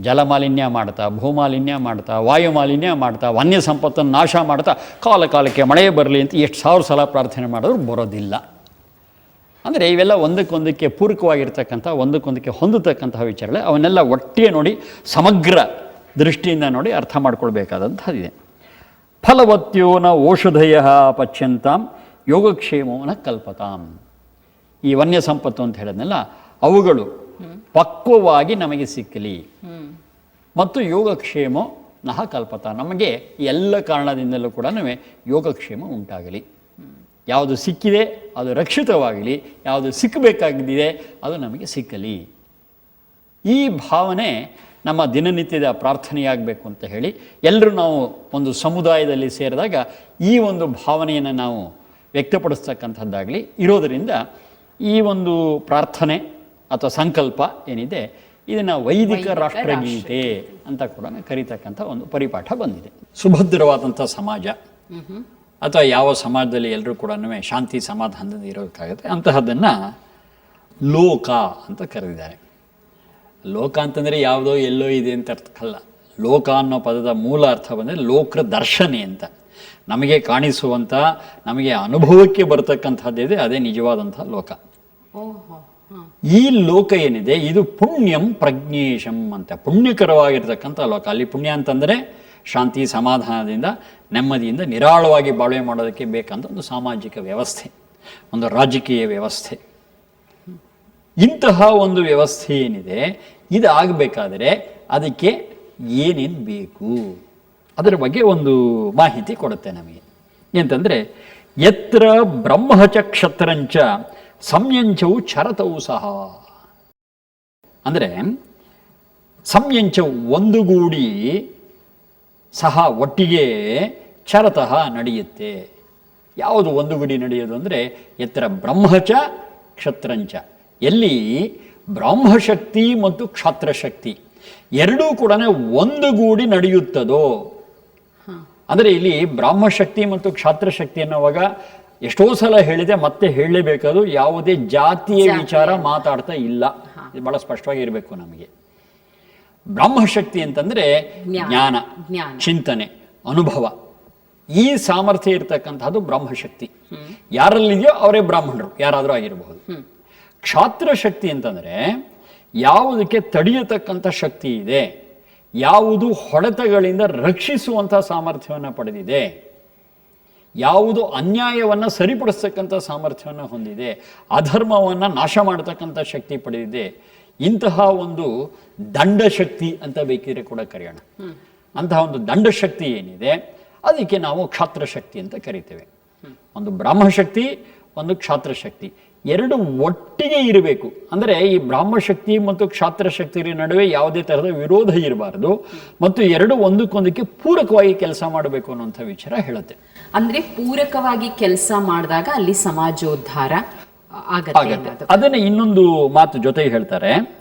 ಜಲ ಮಾಲಿನ್ಯ ಮಾಡ್ತಾ ಭೂಮಾಲಿನ್ಯ ಮಾಡ್ತಾ, ವಾಯು ಮಾಲಿನ್ಯ ಮಾಡ್ತಾ, ವನ್ಯ ಸಂಪತ್ತನ್ನು ನಾಶ ಮಾಡ್ತಾ, ಕಾಲ ಕಾಲಕ್ಕೆ ಮಳೆ ಬರಲಿ ಅಂತ ಎಷ್ಟು ಸಾವಿರ ಸಲ ಪ್ರಾರ್ಥನೆ ಮಾಡಿದ್ರು ಬರೋದಿಲ್ಲ. ಅಂದರೆ ಇವೆಲ್ಲ ಒಂದಕ್ಕೊಂದಕ್ಕೆ ಪೂರಕವಾಗಿರ್ತಕ್ಕಂಥ, ಒಂದಕ್ಕೊಂದಕ್ಕೆ ಹೊಂದತಕ್ಕಂತಹ ವಿಚಾರಗಳೇ. ಅವನ್ನೆಲ್ಲ ಒಟ್ಟಿಗೆ ನೋಡಿ, ಸಮಗ್ರ ದೃಷ್ಟಿಯಿಂದ ನೋಡಿ ಅರ್ಥ ಮಾಡ್ಕೊಳ್ಬೇಕಾದಂಥದ್ದಿದೆ. ಫಲವತ್ಯೋನ ಓಷಧಯ ಪಚ್ಯಂತಾಂ ಯೋಗಕ್ಷೇಮವನ ಕಲ್ಪತಾಂ. ಈ ವನ್ಯ ಸಂಪತ್ತು ಅಂತ ಹೇಳಿದ್ನಲ್ಲ, ಅವುಗಳು ಪಕ್ವವಾಗಿ ನಮಗೆ ಸಿಕ್ಕಲಿ. ಮತ್ತು ಯೋಗಕ್ಷೇಮ ನಹ ಕಲ್ಪತ. ನಮಗೆ ಎಲ್ಲ ಕಾರಣದಿಂದಲೂ ಕೂಡ ಯೋಗಕ್ಷೇಮ ಉಂಟಾಗಲಿ. ಯಾವುದು ಸಿಕ್ಕಿದೆ, ಅದು ರಕ್ಷಿತವಾಗಲಿ. ಯಾವುದು ಸಿಕ್ಕಬೇಕಾಗಿದೆ ಅದು ನಮಗೆ ಸಿಕ್ಕಲಿ. ಈ ಭಾವನೆ ನಮ್ಮ ದಿನನಿತ್ಯದ ಪ್ರಾರ್ಥನೆಯಾಗಬೇಕು ಅಂತ ಹೇಳಿ ಎಲ್ಲರೂ ನಾವು ಒಂದು ಸಮುದಾಯದಲ್ಲಿ ಸೇರಿದಾಗ ಈ ಒಂದು ಭಾವನೆಯನ್ನು ನಾವು ವ್ಯಕ್ತಪಡಿಸ್ತಕ್ಕಂಥದ್ದಾಗಲಿ. ಇರೋದರಿಂದ ಈ ಒಂದು ಪ್ರಾರ್ಥನೆ ಅಥವಾ ಸಂಕಲ್ಪ ಏನಿದೆ ಇದನ್ನು ವೈದಿಕ ರಾಷ್ಟ್ರಗೀತೆ ಅಂತ ಕೂಡ ಕರೀತಕ್ಕಂಥ ಒಂದು ಪರಿಪಾಠ ಬಂದಿದೆ. ಸುಭದ್ರವಾದಂಥ ಸಮಾಜ ಅಥವಾ ಯಾವ ಸಮಾಜದಲ್ಲಿ ಎಲ್ಲರೂ ಕೂಡ ಶಾಂತಿ ಸಮಾಧಾನದಿಂದ ಇರೋದಕ್ಕಾಗುತ್ತೆ. ಅಂತಹದ್ದನ್ನು ಲೋಕ ಅಂತ ಕರೆದಿದ್ದಾರೆ. ಲೋಕ ಅಂತಂದರೆ ಯಾವುದೋ ಎಲ್ಲೋ ಇದೆ ಅಂತ ಅರ್ಥಕ್ಕಲ್ಲ ಲೋಕ ಅನ್ನೋ ಪದದ ಮೂಲ ಅರ್ಥ ಬಂದರೆ ಲೋಕರ ದರ್ಶನೆ ಅಂತ. ನಮಗೆ ಕಾಣಿಸುವಂಥ ನಮಗೆ ಅನುಭವಕ್ಕೆ ಬರ್ತಕ್ಕಂಥದ್ದಿದೆ ಅದೇ ನಿಜವಾದಂಥ ಲೋಕ. ಈ ಲೋಕ ಏನಿದೆ ಇದು ಪುಣ್ಯಂ ಪ್ರಜ್ಞೇಶಂ ಅಂತ ಪುಣ್ಯಕರವಾಗಿರ್ತಕ್ಕಂಥ ಲೋಕ. ಅಲ್ಲಿ ಪುಣ್ಯ ಅಂತಂದರೆ ಶಾಂತಿ ಸಮಾಧಾನದಿಂದ ನೆಮ್ಮದಿಯಿಂದ ನಿರಾಳವಾಗಿ ಬಾಳ್ವೆ ಮಾಡೋದಕ್ಕೆ ಬೇಕಂತ ಒಂದು ಸಾಮಾಜಿಕ ವ್ಯವಸ್ಥೆ ಒಂದು ರಾಜಕೀಯ ವ್ಯವಸ್ಥೆ. ಇಂತಹ ಒಂದು ವ್ಯವಸ್ಥೆ ಏನಿದೆ? ಇದು ಆಗಬೇಕಾದ್ರೆ ಅದಕ್ಕೆ ಏನೇನು ಬೇಕು? ಅದರ ಬಗ್ಗೆ ಒಂದು ಮಾಹಿತಿ ಕೊಡುತ್ತೆ ನಮಗೆ. ಎಂತಂದರೆ ಎತ್ರ ಬ್ರಹ್ಮಚ ಕ್ಷತ್ರಂಚ ಸಂಯಂಚವು ಚರತವು ಸಹ. ಅಂದರೆ ಸಂಯಂಚವು ಒಂದುಗೂಡಿ ಸಹ ಒಟ್ಟಿಗೆ ಚರತಃ ನಡೆಯುತ್ತೆ. ಯಾವುದು ಒಂದು ಗುಡಿ ನಡೆಯೋದು ಅಂದರೆ ಎತ್ತರ ಬ್ರಹ್ಮಚ ಕ್ಷತ್ರಂಚ. ಎಲ್ಲಿ ಬ್ರಾಹ್ಮಶಕ್ತಿ ಮತ್ತು ಕ್ಷಾತ್ರಶಕ್ತಿ ಎರಡೂ ಕೂಡ ಒಂದುಗೂಡಿ ನಡೆಯುತ್ತದೋ? ಅಂದರೆ ಇಲ್ಲಿ ಬ್ರಾಹ್ಮಶಕ್ತಿ ಮತ್ತು ಕ್ಷಾತ್ರಶಕ್ತಿ ಅನ್ನುವಾಗ ಎಷ್ಟೋ ಸಲ ಹೇಳಿದೆ ಮತ್ತೆ ಹೇಳಲೇಬೇಕಾದ್ರು ಯಾವುದೇ ಜಾತಿಯ ವಿಚಾರ ಮಾತಾಡ್ತಾ ಇಲ್ಲ. ಇದು ಬಹಳ ಸ್ಪಷ್ಟವಾಗಿರಬೇಕು ನಮಗೆ. ಬ್ರಾಹ್ಮಶಕ್ತಿ ಅಂತಂದ್ರೆ ಜ್ಞಾನ. ಚಿಂತನೆ ಅನುಭವ. ಈ ಸಾಮರ್ಥ್ಯ ಇರತಕ್ಕಂಥದ್ದು ಬ್ರಾಹ್ಮಶಕ್ತಿ. ಯಾರಲ್ಲಿದೆಯೋ ಅವರೇ ಬ್ರಾಹ್ಮಣರು ಯಾರಾದರೂ ಆಗಿರಬಹುದು. ಕ್ಷಾತ್ರ ಶಕ್ತಿ ಅಂತಂದರೆ ಯಾವುದಕ್ಕೆ ತಡೆಯತಕ್ಕಂಥ ಶಕ್ತಿ ಇದೆ, ಯಾವುದು ಹೊಡೆತಗಳಿಂದ ರಕ್ಷಿಸುವಂಥ ಸಾಮರ್ಥ್ಯವನ್ನು ಪಡೆದಿದೆ, ಯಾವುದು ಅನ್ಯಾಯವನ್ನು ಸರಿಪಡಿಸ್ತಕ್ಕಂಥ ಸಾಮರ್ಥ್ಯವನ್ನು ಹೊಂದಿದೆ, ಅಧರ್ಮವನ್ನು ನಾಶ ಮಾಡತಕ್ಕಂಥ ಶಕ್ತಿ ಪಡೆದಿದೆ, ಇಂತಹ ಒಂದು ದಂಡಶಕ್ತಿ ಅಂತ ಬೇಕಿದ್ರೆ ಕೂಡ ಕರೆಯೋಣ. ಅಂತಹ ಒಂದು ದಂಡಶಕ್ತಿ ಏನಿದೆ, ಅದಕ್ಕೆ ನಾವು ಕ್ಷಾತ್ರಶಕ್ತಿ ಅಂತ ಕರಿತೇವೆ. ಒಂದು ಬ್ರಾಹ್ಮಶಕ್ತಿ, ಒಂದು ಕ್ಷಾತ್ರಶಕ್ತಿ. ಎರಡು ಒಟ್ಟಿಗೆ ಇರಬೇಕು. ಅಂದರೆ ಈ ಬ್ರಾಹ್ಮಶಕ್ತಿ ಮತ್ತು ಕ್ಷಾತ್ರ ಶಕ್ತಿಯ ನಡುವೆ ಯಾವುದೇ ತರಹದ ವಿರೋಧ ಇರಬಾರದು. ಮತ್ತು ಎರಡು ಒಂದಕ್ಕೊಂದಕ್ಕೆ ಪೂರಕವಾಗಿ ಕೆಲಸ ಮಾಡಬೇಕು ಅನ್ನುವಂಥ ವಿಚಾರ ಹೇಳುತ್ತೆ. ಅಂದ್ರೆ ಪೂರಕವಾಗಿ ಕೆಲಸ ಮಾಡಿದಾಗ ಅಲ್ಲಿ ಸಮಾಜೋದ್ಧಾರ ಆಗತ್ತೆ ಆಗತ್ತೆ. ಅದನ್ನ ಇನ್ನೊಂದು ಮಾತು ಜೊತೆಗೆ ಹೇಳ್ತಾರೆ.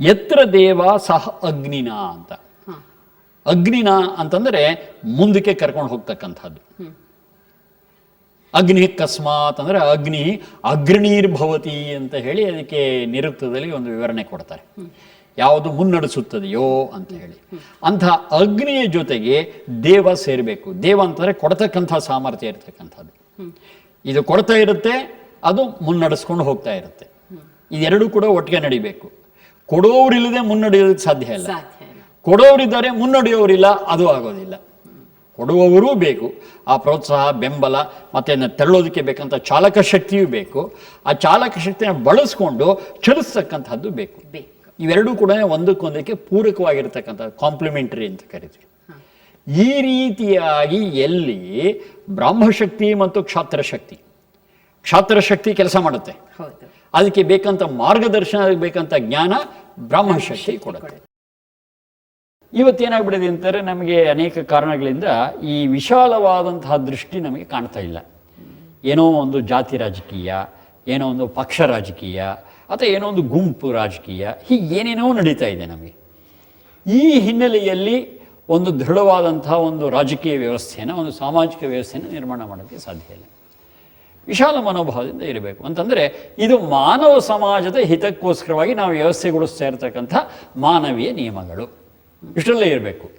ಎತ್ರ ದೇವ ಸಹ ಅಗ್ನಿನ ಅಂತ. ಅಗ್ನಿನ ಅಂತಂದ್ರೆ ಮುಂದಕ್ಕೆ ಕರ್ಕೊಂಡು ಹೋಗ್ತಕ್ಕಂಥದ್ದು. ಅಗ್ನಿ ಕಸ್ಮಾತ್ ಅಂದರೆ ಅಗ್ನಿ ಅಗ್ರಣೀರ್ಭವತಿ ಅಂತ ಹೇಳಿ ಅದಕ್ಕೆ ನಿರುಕ್ತದಲ್ಲಿ ಒಂದು ವಿವರಣೆ ಕೊಡ್ತಾರೆ. ಯಾವುದು ಮುನ್ನಡೆಸುತ್ತದೆಯೋ ಅಂತ ಹೇಳಿ. ಅಂತಹ ಅಗ್ನಿಯ ಜೊತೆಗೆ ದೇವ ಸೇರಬೇಕು. ದೇವ ಅಂತಂದರೆ ಕೊಡತಕ್ಕಂಥ ಸಾಮರ್ಥ್ಯ ಇರತಕ್ಕಂಥದ್ದು. ಇದು ಕೊಡ್ತಾ ಇರುತ್ತೆ ಅದು ಮುನ್ನಡೆಸ್ಕೊಂಡು ಹೋಗ್ತಾ ಇರುತ್ತೆ. ಇದೆರಡೂ ಕೂಡ ಒಟ್ಟಿಗೆ ನಡಿಬೇಕು. ಕೊಡೋರಿಲ್ಲದೆ ಮುನ್ನಡೆಯೋದಕ್ಕೆ ಸಾಧ್ಯ ಇಲ್ಲ. ಸಾಧ್ಯ ಇಲ್ಲ. ಕೊಡೋರಿದ್ದಾರೆ ಮುನ್ನಡೆಯೋರಿಲ್ಲ ಅದು ಆಗೋದಿಲ್ಲ. ಕೊಡುವವರೂ ಬೇಕು. ಆ ಪ್ರೋತ್ಸಾಹ ಬೆಂಬಲ ಮತ್ತು ಅದನ್ನು ತೆರಳೋದಕ್ಕೆ ಬೇಕಂತ ಚಾಲಕ ಶಕ್ತಿಯೂ ಬೇಕು. ಆ ಚಾಲಕ ಶಕ್ತಿಯನ್ನು ಬಳಸ್ಕೊಂಡು ಚಲಿಸ್ತಕ್ಕಂಥದ್ದು ಬೇಕು. ಇವೆರಡೂ ಕೂಡ ಒಂದಕ್ಕೊಂದಕ್ಕೆ ಪೂರಕವಾಗಿರ್ತಕ್ಕಂಥ ಕಾಂಪ್ಲಿಮೆಂಟರಿ ಅಂತ ಕರಿತೀವಿ. ಈ ರೀತಿಯಾಗಿ ಎಲ್ಲಿ ಬ್ರಾಹ್ಮಶಕ್ತಿ ಮತ್ತು ಕ್ಷಾತ್ರಶಕ್ತಿ. ಕ್ಷಾತ್ರಶಕ್ತಿ ಕೆಲಸ ಮಾಡುತ್ತೆ. ಅದಕ್ಕೆ ಬೇಕಂತ ಮಾರ್ಗದರ್ಶನ ಬೇಕಂತ ಜ್ಞಾನ ಬ್ರಾಹ್ಮಶಕ್ತಿ ಕೊಡುತ್ತೆ. ಇವತ್ತೇನಾಗ್ಬಿಟ್ಟಿದೆ ಅಂತಾರೆ, ನಮಗೆ ಅನೇಕ ಕಾರಣಗಳಿಂದ ಈ ವಿಶಾಲವಾದಂತಹ ದೃಷ್ಟಿ ನಮಗೆ ಕಾಣ್ತಾ ಇಲ್ಲ. ಏನೋ ಒಂದು ಜಾತಿ ರಾಜಕೀಯ, ಏನೋ ಒಂದು ಪಕ್ಷ ರಾಜಕೀಯ, ಅಥವಾ ಏನೋ ಒಂದು ಗುಂಪು ರಾಜಕೀಯ, ಹೀಗೆ ಏನೇನೋ ನಡೀತಾ ಇದೆ ನಮಗೆ. ಈ ಹಿನ್ನೆಲೆಯಲ್ಲಿ ಒಂದು ದೃಢವಾದಂತಹ ಒಂದು ರಾಜಕೀಯ ವ್ಯವಸ್ಥೆಯನ್ನು, ಒಂದು ಸಾಮಾಜಿಕ ವ್ಯವಸ್ಥೆಯನ್ನು ನಿರ್ಮಾಣ ಮಾಡೋಕ್ಕೆ ಸಾಧ್ಯ ಇಲ್ಲ. ವಿಶಾಲ ಮನೋಭಾವದಿಂದ ಇರಬೇಕು. ಅಂತಂದರೆ, ಇದು ಮಾನವ ಸಮಾಜದ ಹಿತಕ್ಕೋಸ್ಕರವಾಗಿ ನಾವು ವ್ಯವಸ್ಥೆಗೊಳಿಸ್ತಾ ಇರತಕ್ಕಂಥ ಮಾನವೀಯ ನಿಯಮಗಳು. ಇಷ್ಟರಲ್ಲೇ ಇರಬೇಕು.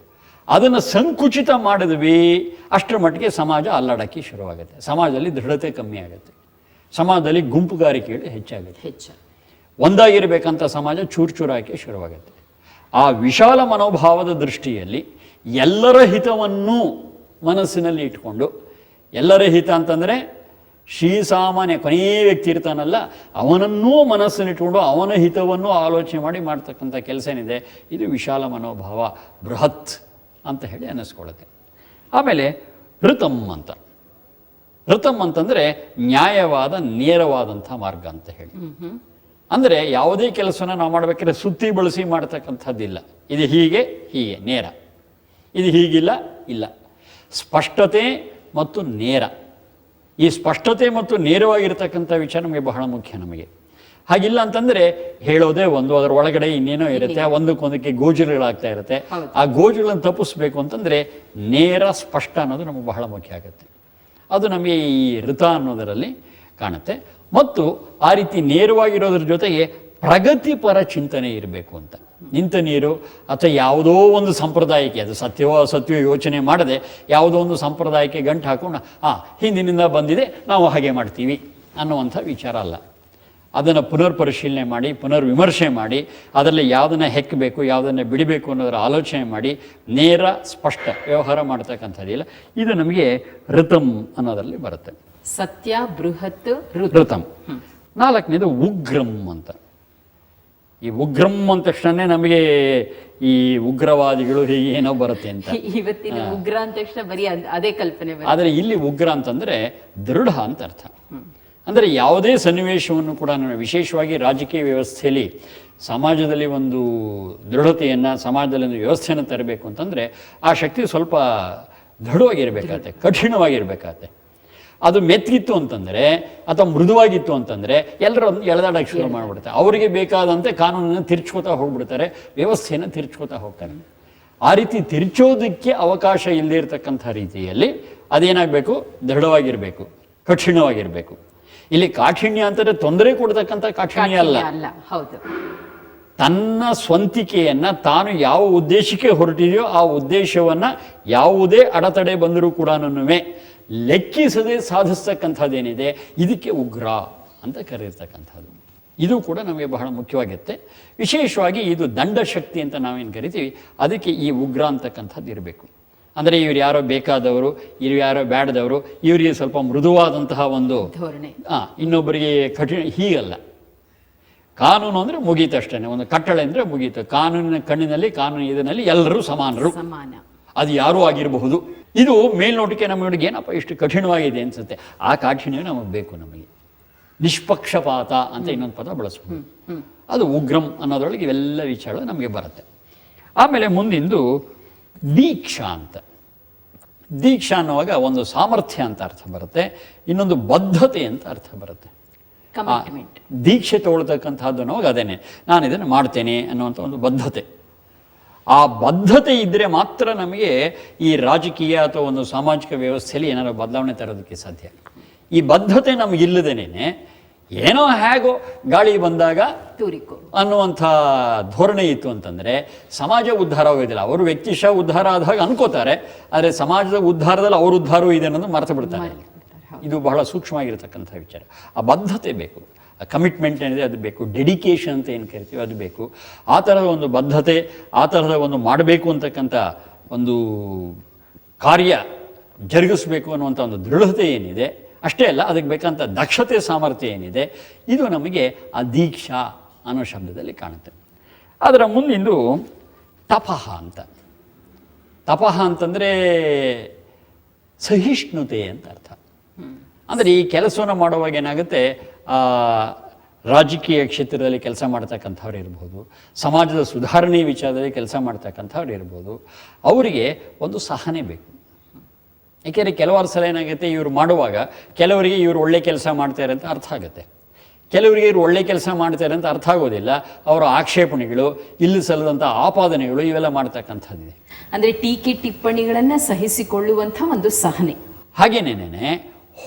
ಅದನ್ನು ಸಂಕುಚಿತ ಮಾಡಿದ್ವಿ ಅಷ್ಟರ ಮಟ್ಟಿಗೆ ಸಮಾಜ ಅಲ್ಲಾಡಕ್ಕೆ ಶುರುವಾಗುತ್ತೆ. ಸಮಾಜದಲ್ಲಿ ದೃಢತೆ ಕಮ್ಮಿ ಆಗುತ್ತೆ. ಸಮಾಜದಲ್ಲಿ ಗುಂಪುಗಾರಿಕೆಗಳು ಹೆಚ್ಚಾಗುತ್ತೆ. ಹೆಚ್ಚು. ಒಂದಾಗಿರಬೇಕಂತ ಸಮಾಜ ಚೂರು ಚೂರಾಕೆ ಶುರುವಾಗುತ್ತೆ. ಆ ವಿಶಾಲ ಮನೋಭಾವದ ದೃಷ್ಟಿಯಲ್ಲಿ ಎಲ್ಲರ ಹಿತವನ್ನು ಮನಸ್ಸಿನಲ್ಲಿ ಇಟ್ಕೊಂಡು ಎಲ್ಲರ ಹಿತ ಅಂತಂದರೆ ಶ್ರೀಸಾಮಾನ್ಯ ಕೊನೆಯ ವ್ಯಕ್ತಿ ಇರ್ತಾನಲ್ಲ ಅವನನ್ನೂ ಮನಸ್ಸಿನಿಟ್ಕೊಂಡು ಅವನ ಹಿತವನ್ನು ಆಲೋಚನೆ ಮಾಡಿ ಮಾಡ್ತಕ್ಕಂಥ ಕೆಲಸ ಏನಿದೆ? ಇದು ವಿಶಾಲ ಮನೋಭಾವ ಬೃಹತ್ ಅಂತ ಹೇಳಿ ಅನ್ನಿಸ್ಕೊಳ್ಳುತ್ತೆ. ಆಮೇಲೆ ಋತಮ್ ಅಂತ. ಋತಮ್ ಅಂತಂದರೆ ನ್ಯಾಯವಾದ ನೇರವಾದಂಥ ಮಾರ್ಗ ಅಂತ ಹೇಳಿ. ಅಂದರೆ ಯಾವುದೇ ಕೆಲಸನ ನಾವು ಮಾಡಬೇಕಾದ್ರೆ ಸುತ್ತಿ ಬಳಸಿ ಮಾಡ್ತಕ್ಕಂಥದ್ದಿಲ್ಲ. ಇದು ಹೀಗೆ ಹೀಗೆ ನೇರ. ಇದು ಹೀಗಿಲ್ಲ ಇಲ್ಲ. ಸ್ಪಷ್ಟತೆ ಮತ್ತು ನೇರ. ಈ ಸ್ಪಷ್ಟತೆ ಮತ್ತು ನೇರವಾಗಿರ್ತಕ್ಕಂಥ ವಿಚಾರ ನಮಗೆ ಬಹಳ ಮುಖ್ಯ ನಮಗೆ. ಹಾಗಿಲ್ಲ ಅಂತಂದರೆ ಹೇಳೋದೇ ಒಂದು ಅದರ ಒಳಗಡೆ ಇನ್ನೇನೋ ಇರುತ್ತೆ ಒಂದಕ್ಕೊಂದಕ್ಕೆ ಗೋಜುಗಳಾಗ್ತಾ ಇರುತ್ತೆ. ಆ ಗೋಜುಗಳನ್ನು ತಪ್ಪಿಸ್ಬೇಕು ಅಂತಂದರೆ ನೇರ ಸ್ಪಷ್ಟ ಅನ್ನೋದು ನಮಗೆ ಬಹಳ ಮುಖ್ಯ ಆಗುತ್ತೆ. ಅದು ನಮಗೆ ಈ ಋತ ಅನ್ನೋದರಲ್ಲಿ ಕಾಣುತ್ತೆ. ಮತ್ತು ಆ ರೀತಿ ನೇರವಾಗಿರೋದ್ರ ಜೊತೆಗೆ ಪ್ರಗತಿಪರ ಚಿಂತನೆ ಇರಬೇಕು ಅಂತ. ನಿಂತ ನೀರು ಅಥವಾ ಯಾವುದೋ ಒಂದು ಸಂಪ್ರದಾಯಕ್ಕೆ ಅದು ಸತ್ಯವೋ ಅಸತ್ಯವೋ ಯೋಚನೆ ಮಾಡದೆ ಯಾವುದೋ ಒಂದು ಸಂಪ್ರದಾಯಕ್ಕೆ ಗಂಟು ಹಾಕೊಂಡು ಹಾಂ ಹಿಂದಿನಿಂದ ಬಂದಿದೆ ನಾವು ಹಾಗೆ ಮಾಡ್ತೀವಿ ಅನ್ನುವಂಥ ವಿಚಾರ ಅಲ್ಲ. ಅದನ್ನು ಪುನರ್ ಪರಿಶೀಲನೆ ಮಾಡಿ ಪುನರ್ ವಿಮರ್ಶೆ ಮಾಡಿ ಅದರಲ್ಲಿ ಯಾವುದನ್ನು ಹೆಕ್ಕಬೇಕು ಯಾವುದನ್ನು ಬಿಡಬೇಕು ಅನ್ನೋದರ ಆಲೋಚನೆ ಮಾಡಿ ನೇರ ಸ್ಪಷ್ಟ ವ್ಯವಹಾರ ಮಾಡ್ತಕ್ಕಂಥದ್ದಿಲ್ಲ ಇದು ನಮಗೆ ಋತಮ್ ಅನ್ನೋದರಲ್ಲಿ ಬರುತ್ತೆ. ಸತ್ಯ ಬೃಹತ್ ಋತು. ಋತಮ್ ನಾಲ್ಕನೇದು ಉಗ್ರಂ ಅಂತ. ಈ ಉಗ್ರಂ ಅಂದ ತಕ್ಷಣನೇ ನಮಗೆ ಈ ಉಗ್ರವಾದಿಗಳು ಹೀಗೆ ಏನೋ ಬರುತ್ತೆ ಅಂತ. [LAUGHS] ಇವತ್ತಿನ ಉಗ್ರ ಅಂತ ತಕ್ಷಣ ಬರೀ ಅದೇ ಕಲ್ಪನೆ ಆದರೆ ಇಲ್ಲಿ ಉಗ್ರ ಅಂತಂದ್ರೆ ದೃಢ ಅಂತ ಅರ್ಥ. ಅಂದರೆ ಯಾವುದೇ ಸನ್ನಿವೇಶವನ್ನು ಕೂಡ ವಿಶೇಷವಾಗಿ ರಾಜಕೀಯ ವ್ಯವಸ್ಥೆಯಲ್ಲಿ ಸಮಾಜದಲ್ಲಿ ಒಂದು ದೃಢತೆಯನ್ನು ಸಮಾಜದಲ್ಲಿ ಒಂದು ವ್ಯವಸ್ಥೆಯನ್ನು ತರಬೇಕು ಅಂತಂದರೆ ಆ ಶಕ್ತಿ ಸ್ವಲ್ಪ ದೃಢವಾಗಿರಬೇಕಾಗತ್ತೆ ಕಠಿಣವಾಗಿರಬೇಕಾಗತ್ತೆ. ಅದು ಮೆತ್ತಗಿತ್ತು ಅಂತಂದರೆ ಅಥವಾ ಮೃದುವಾಗಿತ್ತು ಅಂತಂದರೆ ಎಲ್ಲರೂ ಎಳೆದಾಡಕ್ಕೆ ಶುರು ಮಾಡಿಬಿಡ್ತಾರೆ ಅವರಿಗೆ ಬೇಕಾದಂತೆ ಕಾನೂನನ್ನು ತಿರ್ಚ್ಕೋತಾ ಹೋಗ್ಬಿಡ್ತಾರೆ ವ್ಯವಸ್ಥೆಯನ್ನು ತಿರ್ಚ್ಕೋತಾ ಹೋಗ್ತಾರೆ. ಆ ರೀತಿ ತಿರ್ಚೋದಕ್ಕೆ ಅವಕಾಶ ಇಲ್ಲದೇ ಇರತಕ್ಕಂಥ ರೀತಿಯಲ್ಲಿ ಅದೇನಾಗಬೇಕು? ದೃಢವಾಗಿರಬೇಕು ಕಠಿಣವಾಗಿರಬೇಕು. ಇಲ್ಲಿ ಕಾಠಿಣ್ಯ ಅಂತಂದ್ರೆ ತೊಂದರೆ ಕೊಡ್ತಕ್ಕಂಥ ಕಾಠಿಣ್ಯ ಅಲ್ಲ. ಅಲ್ಲ. ಹೌದು. ತನ್ನ ಸ್ವಂತಿಕೆಯನ್ನ ತಾನು ಯಾವ ಉದ್ದೇಶಕ್ಕೆ ಹೊರಟಿದೆಯೋ ಆ ಉದ್ದೇಶವನ್ನ ಯಾವುದೇ ಅಡೆತಡೆ ಬಂದರೂ ಕೂಡ ಲೆಕ್ಕಿಸದೆ ಸಾಧಿಸ್ತಕ್ಕಂಥದ್ದೇನಿದೆ? ಇದಕ್ಕೆ ಉಗ್ರ ಅಂತ ಕರೆಯಿರ್ತಕ್ಕಂಥದ್ದು ಇದು ಕೂಡ ನಮಗೆ ಬಹಳ ಮುಖ್ಯವಾಗಿರುತ್ತೆ. ವಿಶೇಷವಾಗಿ ಇದು ದಂಡಶಕ್ತಿ ಅಂತ ನಾವೇನು ಕರಿತೀವಿ ಅದಕ್ಕೆ ಈ ಉಗ್ರ ಅಂತಕ್ಕಂಥದ್ದು ಇರಬೇಕು. ಅಂದರೆ ಇವ್ರು ಯಾರೋ ಬೇಕಾದವರು ಇವ್ರು ಯಾರೋ ಬ್ಯಾಡದವರು ಇವರಿಗೆ ಸ್ವಲ್ಪ ಮೃದುವಾದಂತಹ ಒಂದು ಧೋರಣೆ. ಹಾಂ ಇನ್ನೊಬ್ಬರಿಗೆ ಕಠಿಣ ಹೀಗಲ್ಲ. ಕಾನೂನು ಅಂದರೆ ಮುಗೀತಷ್ಟೇ ಒಂದು ಕಟ್ಟಳೆ ಅಂದರೆ ಮುಗೀತು. ಕಾನೂನಿನ ಕಣ್ಣಿನಲ್ಲಿ ಕಾನೂನು ಇದರಲ್ಲಿ ಎಲ್ಲರೂ ಸಮಾನರು. ಸಮಾನ. ಅದು ಯಾರೂ ಆಗಿರಬಹುದು. ಇದು ಮೇಲ್ನೋಟಕ್ಕೆ ನಮಗೆ ಏನಪ್ಪ ಇಷ್ಟು ಕಠಿಣವಾಗಿದೆ ಅನಿಸುತ್ತೆ? ಆ ಕಾಠಿಣ್ಯ ನಮಗೆ ಬೇಕು ನಮಗೆ. ನಿಷ್ಪಕ್ಷಪಾತ ಅಂತ ಇನ್ನೊಂದು ಪದ ಬಳಸ್ಬೋದು. ಅದು ಉಗ್ರಂ ಅನ್ನೋದ್ರೊಳಗೆ ಇವೆಲ್ಲ ವಿಚಾರಗಳು ನಮಗೆ ಬರುತ್ತೆ. ಆಮೇಲೆ ಮುಂದಿಂದು ದೀಕ್ಷಾ ಅಂತ. ದೀಕ್ಷಾ ಅನ್ನುವಾಗ ಒಂದು ಸಾಮರ್ಥ್ಯ ಅಂತ ಅರ್ಥ ಬರುತ್ತೆ. ಇನ್ನೊಂದು ಬದ್ಧತೆ ಅಂತ ಅರ್ಥ ಬರುತ್ತೆ. ದೀಕ್ಷೆ ತೊಗೊಳ್ತಕ್ಕಂಥದ್ದು ಅನ್ನೋವಾಗ ಅದೇನೆ ನಾನು ಇದನ್ನು ಮಾಡ್ತೇನೆ ಅನ್ನುವಂಥ ಒಂದು ಬದ್ಧತೆ. ಆ ಬದ್ಧತೆ ಇದ್ದರೆ ಮಾತ್ರ ನಮಗೆ ಈ ರಾಜಕೀಯ ಅಥವಾ ಒಂದು ಸಾಮಾಜಿಕ ವ್ಯವಸ್ಥೆಯಲ್ಲಿ ಏನಾದರೂ ಬದಲಾವಣೆ ತರೋದಕ್ಕೆ ಸಾಧ್ಯ. ಈ ಬದ್ಧತೆ ನಮಗಿಲ್ಲದೇನೆ ಏನೋ ಹೇಗೋ ಗಾಳಿ ಬಂದಾಗ ತೂರಿಕೋ. ಅನ್ನುವಂಥ ಧೋರಣೆ ಇತ್ತು ಅಂತಂದರೆ ಸಮಾಜ ಉದ್ಧಾರ ಆಗೋದಿಲ್ಲ ಅವರು ವ್ಯಕ್ತಿಶಃ ಉದ್ಧಾರ ಆದಾಗ ಅನ್ಕೋತಾರೆ ಆದರೆ ಸಮಾಜದ ಉದ್ಧಾರದಲ್ಲಿ ಅವ್ರ ಉದ್ಧಾರವೂ ಇದೆ ಅನ್ನೋದು ಮರೆತು ಬಿಡ್ತಾರೆ. ಇದು ಬಹಳ ಸೂಕ್ಷ್ಮವಾಗಿರ್ತಕ್ಕಂಥ ವಿಚಾರ. ಆ ಬದ್ಧತೆ ಬೇಕು. ಕಮಿಟ್ಮೆಂಟ್ ಏನಿದೆ ಅದು ಬೇಕು. ಡೆಡಿಕೇಶನ್ ಅಂತ ಏನು ಕರಿತೀವಿ ಅದು ಬೇಕು. ಆ ಥರದ ಒಂದು ಬದ್ಧತೆ, ಆ ಥರದ ಒಂದು ಮಾಡಬೇಕು ಅಂತಕ್ಕಂಥ ಒಂದು ಕಾರ್ಯ ಜರುಗಿಸಬೇಕು ಅನ್ನುವಂಥ ಒಂದು ದೃಢತೆ ಏನಿದೆ, ಅಷ್ಟೇ ಅಲ್ಲ, ಅದಕ್ಕೆ ಬೇಕಂತ ದಕ್ಷತೆ ಸಾಮರ್ಥ್ಯ ಏನಿದೆ, ಇದು ನಮಗೆ ಆ ದೀಕ್ಷಾ ಅನ್ನೋ ಶಬ್ದದಲ್ಲಿ ಕಾಣುತ್ತೆ. ಅದರ ಮುಂದಿಂದು ತಪಃ ಅಂತ. ತಪಃ ಅಂತಂದರೆ ಸಹಿಷ್ಣುತೆ ಅಂತ ಅರ್ಥ. ಅಂದರೆ ಈ ಕೆಲಸವನ್ನು ಮಾಡುವಾಗ ಏನಾಗುತ್ತೆ ರಾಜಕೀಯ ಕ್ಷೇತ್ರದಲ್ಲಿ ಕೆಲಸ ಮಾಡ್ತಕ್ಕಂಥವ್ರು ಇರ್ಬೋದು ಸಮಾಜದ ಸುಧಾರಣೆ ವಿಚಾರದಲ್ಲಿ ಕೆಲಸ ಮಾಡ್ತಕ್ಕಂಥವ್ರು ಇರ್ಬೋದು ಅವರಿಗೆ ಒಂದು ಸಹನೆ ಬೇಕು. ಏಕೆಂದರೆ ಕೆಲವಾರು ಸಲ ಏನಾಗುತ್ತೆ ಇವರು ಮಾಡುವಾಗ ಕೆಲವರಿಗೆ ಇವರು ಒಳ್ಳೆ ಕೆಲಸ ಮಾಡ್ತಾರೆ ಅಂತ ಅರ್ಥ ಆಗುತ್ತೆ. ಕೆಲವರಿಗೆ ಇವರು ಒಳ್ಳೆ ಕೆಲಸ ಮಾಡ್ತಾರೆ ಅಂತ ಅರ್ಥ ಆಗೋದಿಲ್ಲ. ಅವರ ಆಕ್ಷೇಪಣೆಗಳು ಇಲ್ಲಿ ಸಲ್ಲದಂಥ ಆಪಾದನೆಗಳು ಇವೆಲ್ಲ ಮಾಡ್ತಕ್ಕಂಥದ್ದಿದೆ. ಅಂದರೆ ಟೀಕೆ ಟಿಪ್ಪಣಿಗಳನ್ನು ಸಹಿಸಿಕೊಳ್ಳುವಂಥ ಒಂದು ಸಹನೆ. ಹಾಗೇನೇನೆ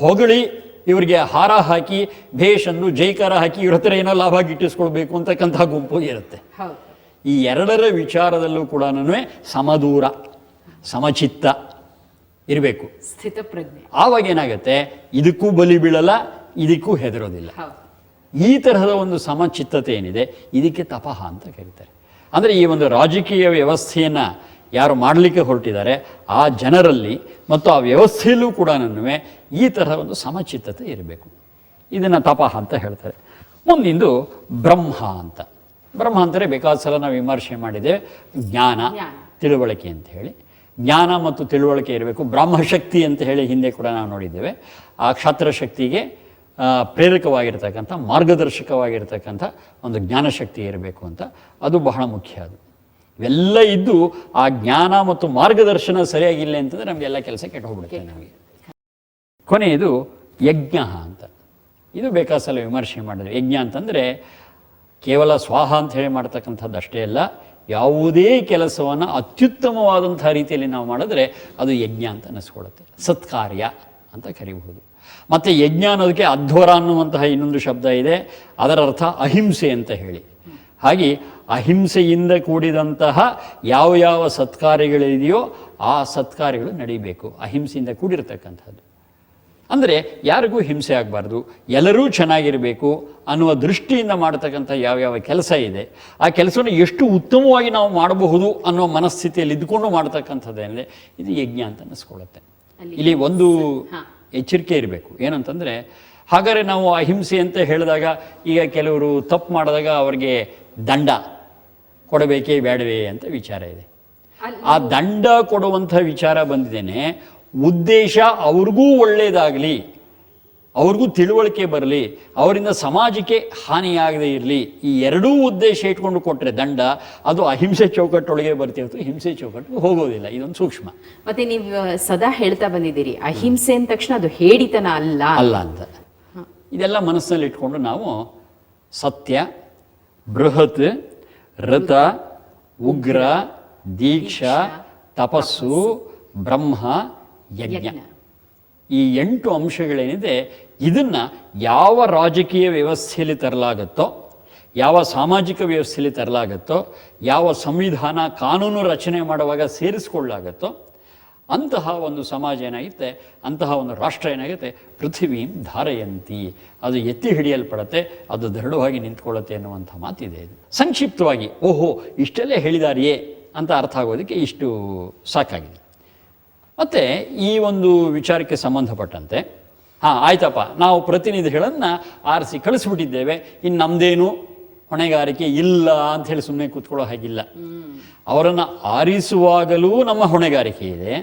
ಹೊಗಳಿ ಇವರಿಗೆ ಹಾರ ಹಾಕಿ ಭೇಷನ್ನು ಜೈಕಾರ ಹಾಕಿ ಇವ್ರ ಹತ್ರ ಏನೋ ಲಾಭ ಗಿಟ್ಟಿಸ್ಕೊಳ್ಬೇಕು ಅಂತಕ್ಕಂಥ ಗುಂಪು ಇರುತ್ತೆ. ಈ ಎರಡರ ವಿಚಾರದಲ್ಲೂ ಕೂಡ ಸಮದೂರ ಸಮಚಿತ್ತ ಇರಬೇಕು. ಸ್ಥಿತಪ್ರಜ್ಞೆ. ಆವಾಗ ಏನಾಗುತ್ತೆ? ಇದಕ್ಕೂ ಬಲಿ ಬೀಳಲ್ಲ ಇದಕ್ಕೂ ಹೆದರೋದಿಲ್ಲ. ಹೌದು. ಈ ತರಹದ ಒಂದು ಸಮಚಿತ್ತತೆ ಏನಿದೆ? ಇದಕ್ಕೆ ತಪಹ ಅಂತ ಕರೀತಾರೆ. ಅಂದರೆ ಈ ಒಂದು ರಾಜಕೀಯ ವ್ಯವಸ್ಥೆಯನ್ನು ಯಾರು ಮಾಡಲಿಕ್ಕೆ ಹೊರಟಿದ್ದಾರೆ ಆ ಜನರಲ್ಲಿ ಮತ್ತು ಆ ವ್ಯವಸ್ಥೆಯಲ್ಲೂ ಕೂಡ ಈ ತರಹ ಒಂದು ಸಮಚಿತ್ತತೆ ಇರಬೇಕು. ಇದನ್ನು ತಪಃ ಅಂತ ಹೇಳ್ತಾರೆ. ಮುಂದಿಂದು ಬ್ರಹ್ಮ ಅಂತ. ಬ್ರಹ್ಮ ಅಂದರೆ ಬೇಕಾದ ಸಲ ನಾವು ವಿಮರ್ಶೆ ಮಾಡಿದೆ ಜ್ಞಾನ. ತಿಳುವಳಿಕೆ ಅಂತ ಹೇಳಿ. ಜ್ಞಾನ ಮತ್ತು ತಿಳುವಳಿಕೆ ಇರಬೇಕು. ಬ್ರಹ್ಮಶಕ್ತಿ ಅಂತ ಹೇಳಿ ಹಿಂದೆ ಕೂಡ ನಾವು ನೋಡಿದ್ದೇವೆ. ಆ ಕ್ಷಾತ್ರಶಕ್ತಿಗೆ ಪ್ರೇರಕವಾಗಿರ್ತಕ್ಕಂಥ ಮಾರ್ಗದರ್ಶಕವಾಗಿರ್ತಕ್ಕಂಥ ಒಂದು ಜ್ಞಾನಶಕ್ತಿ ಇರಬೇಕು ಅಂತ. ಅದು ಬಹಳ ಮುಖ್ಯ ಅದು. ಇವೆಲ್ಲ ಇದ್ದು ಆ ಜ್ಞಾನ ಮತ್ತು ಮಾರ್ಗದರ್ಶನ ಸರಿಯಾಗಿಲ್ಲ ಅಂತಂದರೆ ನಮಗೆಲ್ಲ ಕೆಲಸ ಕೆಟ್ಟು ಹೋಗ್ಬಿಡುತ್ತೆ ನಮಗೆ. ಕೊನೆಯದು ಯಜ್ಞ ಅಂತ. ಇದು ಬೇಕಾದ ಸಲ ವಿಮರ್ಶೆ ಮಾಡಿದ್ರು. ಯಜ್ಞ ಅಂತಂದರೆ ಕೇವಲ ಸ್ವಾಹ ಅಂತ ಹೇಳಿ ಮಾಡ್ತಕ್ಕಂಥದ್ದು ಅಷ್ಟೇ ಅಲ್ಲ ಯಾವುದೇ ಕೆಲಸವನ್ನು ಅತ್ಯುತ್ತಮವಾದಂಥ ರೀತಿಯಲ್ಲಿ ನಾವು ಮಾಡಿದ್ರೆ ಅದು ಯಜ್ಞ ಅಂತ ಅನ್ನಿಸ್ಕೊಳ್ಳುತ್ತೆ. ಸತ್ಕಾರ್ಯ ಅಂತ ಕರಿಬಹುದು. ಮತ್ತು ಯಜ್ಞ ಅನ್ನೋದಕ್ಕೆ ಅಧ್ವರ ಅನ್ನುವಂತಹ ಇನ್ನೊಂದು ಶಬ್ದ ಇದೆ. ಅದರ ಅರ್ಥ ಅಹಿಂಸೆ ಅಂತ ಹೇಳಿ. ಹಾಗೆ ಅಹಿಂಸೆಯಿಂದ ಕೂಡಿದಂತಹ ಯಾವ ಯಾವ ಸತ್ಕಾರ್ಯಗಳಿದೆಯೋ ಆ ಸತ್ಕಾರ್ಯಗಳು ನಡೀಬೇಕು. ಅಹಿಂಸೆಯಿಂದ ಕೂಡಿರತಕ್ಕಂಥದ್ದು ಅಂದರೆ ಯಾರಿಗೂ ಹಿಂಸೆ ಆಗಬಾರ್ದು. ಎಲ್ಲರೂ ಚೆನ್ನಾಗಿರಬೇಕು ಅನ್ನುವ ದೃಷ್ಟಿಯಿಂದ ಮಾಡತಕ್ಕಂಥ ಯಾವ್ಯಾವ ಕೆಲಸ ಇದೆ. ಆ ಕೆಲಸವನ್ನು ಎಷ್ಟು ಉತ್ತಮವಾಗಿ ನಾವು ಮಾಡಬಹುದು ಅನ್ನೋ ಮನಸ್ಥಿತಿಯಲ್ಲಿ ಇದ್ಕೊಂಡು ಮಾಡ್ತಕ್ಕಂಥದ್ದೇನಿದೆ ಇದು ಯಜ್ಞ ಅಂತ ಅನ್ನಿಸ್ಕೊಳ್ಳುತ್ತೆ. ಇಲ್ಲಿ ಒಂದು ಎಚ್ಚರಿಕೆ ಇರಬೇಕು. ಏನಂತಂದರೆ ಹಾಗಾದರೆ ನಾವು ಅಹಿಂಸೆ ಅಂತ ಹೇಳಿದಾಗ ಈಗ ಕೆಲವರು ತಪ್ಪು ಮಾಡಿದಾಗ ಅವರಿಗೆ ದಂಡ ಕೊಡಬೇಕೇ ಬೇಡವೇ ಅಂತ ವಿಚಾರ ಇದೆ. ಆ ದಂಡ ಕೊಡುವಂಥ ವಿಚಾರ ಬಂದಿದ್ದೇನೆ. ಉದ್ದೇಶ ಅವ್ರಿಗೂ ಒಳ್ಳೆಯದಾಗಲಿ ಅವ್ರಿಗೂ ತಿಳುವಳಿಕೆ ಬರಲಿ ಅವರಿಂದ ಸಮಾಜಕ್ಕೆ ಹಾನಿಯಾಗದೇ ಇರಲಿ ಈ ಎರಡೂ ಉದ್ದೇಶ ಇಟ್ಕೊಂಡು ಕೊಟ್ಟರೆ ದಂಡ ಅದು ಅಹಿಂಸೆ ಚೌಕಟ್ಟೊಳಗೆ ಬರ್ತಿರ್ತು ಹಿಂಸೆ ಚೌಕಟ್ಟು ಹೋಗೋದಿಲ್ಲ. ಇದೊಂದು ಸೂಕ್ಷ್ಮ. ಮತ್ತೆ ನೀವು ಸದಾ ಹೇಳ್ತಾ ಬಂದಿದ್ದೀರಿ ಅಹಿಂಸೆ ಅಂದ ತಕ್ಷಣ ಅದು ಹೇಡಿತನ ಅಲ್ಲ. ಅಲ್ಲ ಅಂತ. ಇದೆಲ್ಲ ಮನಸ್ಸಿನಲ್ಲಿ ಇಟ್ಕೊಂಡು ನಾವು ಸತ್ಯ ಬೃಹತ್ ರಥ ಉಗ್ರ ದೀಕ್ಷಾ ತಪಸ್ಸು ಬ್ರಹ್ಮ ಯಜ್ಞ. ಈ ಎಂಟು ಅಂಶಗಳೇನಿದೆ ಇದನ್ನು ಯಾವ ರಾಜಕೀಯ ವ್ಯವಸ್ಥೆಯಲ್ಲಿ ತರಲಾಗತ್ತೋ ಯಾವ ಸಾಮಾಜಿಕ ವ್ಯವಸ್ಥೆಯಲ್ಲಿ ತರಲಾಗತ್ತೋ ಯಾವ ಸಂವಿಧಾನ ಕಾನೂನು ರಚನೆ ಮಾಡುವಾಗ ಸೇರಿಸ್ಕೊಳ್ಳಾಗುತ್ತೋ ಅಂತಹ ಒಂದು ಸಮಾಜ ಏನಾಗುತ್ತೆ? ಅಂತಹ ಒಂದು ರಾಷ್ಟ್ರ ಏನಾಗುತ್ತೆ? ಪೃಥ್ವೀಂ ಧಾರಯಂತಿ. ಅದು ಎತ್ತಿ ಹಿಡಿಯಲ್ಪಡತ್ತೆ, ಅದು ದೃಢವಾಗಿ ನಿಂತ್ಕೊಳ್ಳುತ್ತೆ ಅನ್ನುವಂಥ ಮಾತಿದೆ ಇದು. ಸಂಕ್ಷಿಪ್ತವಾಗಿ, ಓಹೋ, ಇಷ್ಟೆಲ್ಲ ಹೇಳಿದಾರಿಯೇ ಅಂತ ಅರ್ಥ ಆಗೋದಕ್ಕೆ ಇಷ್ಟು ಸಾಕಾಗಿದೆ. ಮತ್ತು ಈ ಒಂದು ವಿಚಾರಕ್ಕೆ ಸಂಬಂಧಪಟ್ಟಂತೆ, ಹಾಂ, ಆಯ್ತಪ್ಪ, ನಾವು ಪ್ರತಿನಿಧಿಗಳನ್ನು ಆರಿಸಿ ಕಳಿಸ್ಬಿಟ್ಟಿದ್ದೇವೆ ಇನ್ನು ನಮ್ಮದೇನು ಹೊಣೆಗಾರಿಕೆ ಇಲ್ಲ ಅಂತ ಹೇಳಿ ಸುಮ್ಮನೆ ಕೂತ್ಕೊಳ್ಳೋ ಹಾಗಿಲ್ಲ. ಅವರನ್ನು ಆರಿಸುವಾಗಲೂ ನಮ್ಮ ಹೊಣೆಗಾರಿಕೆ ಇದೆ.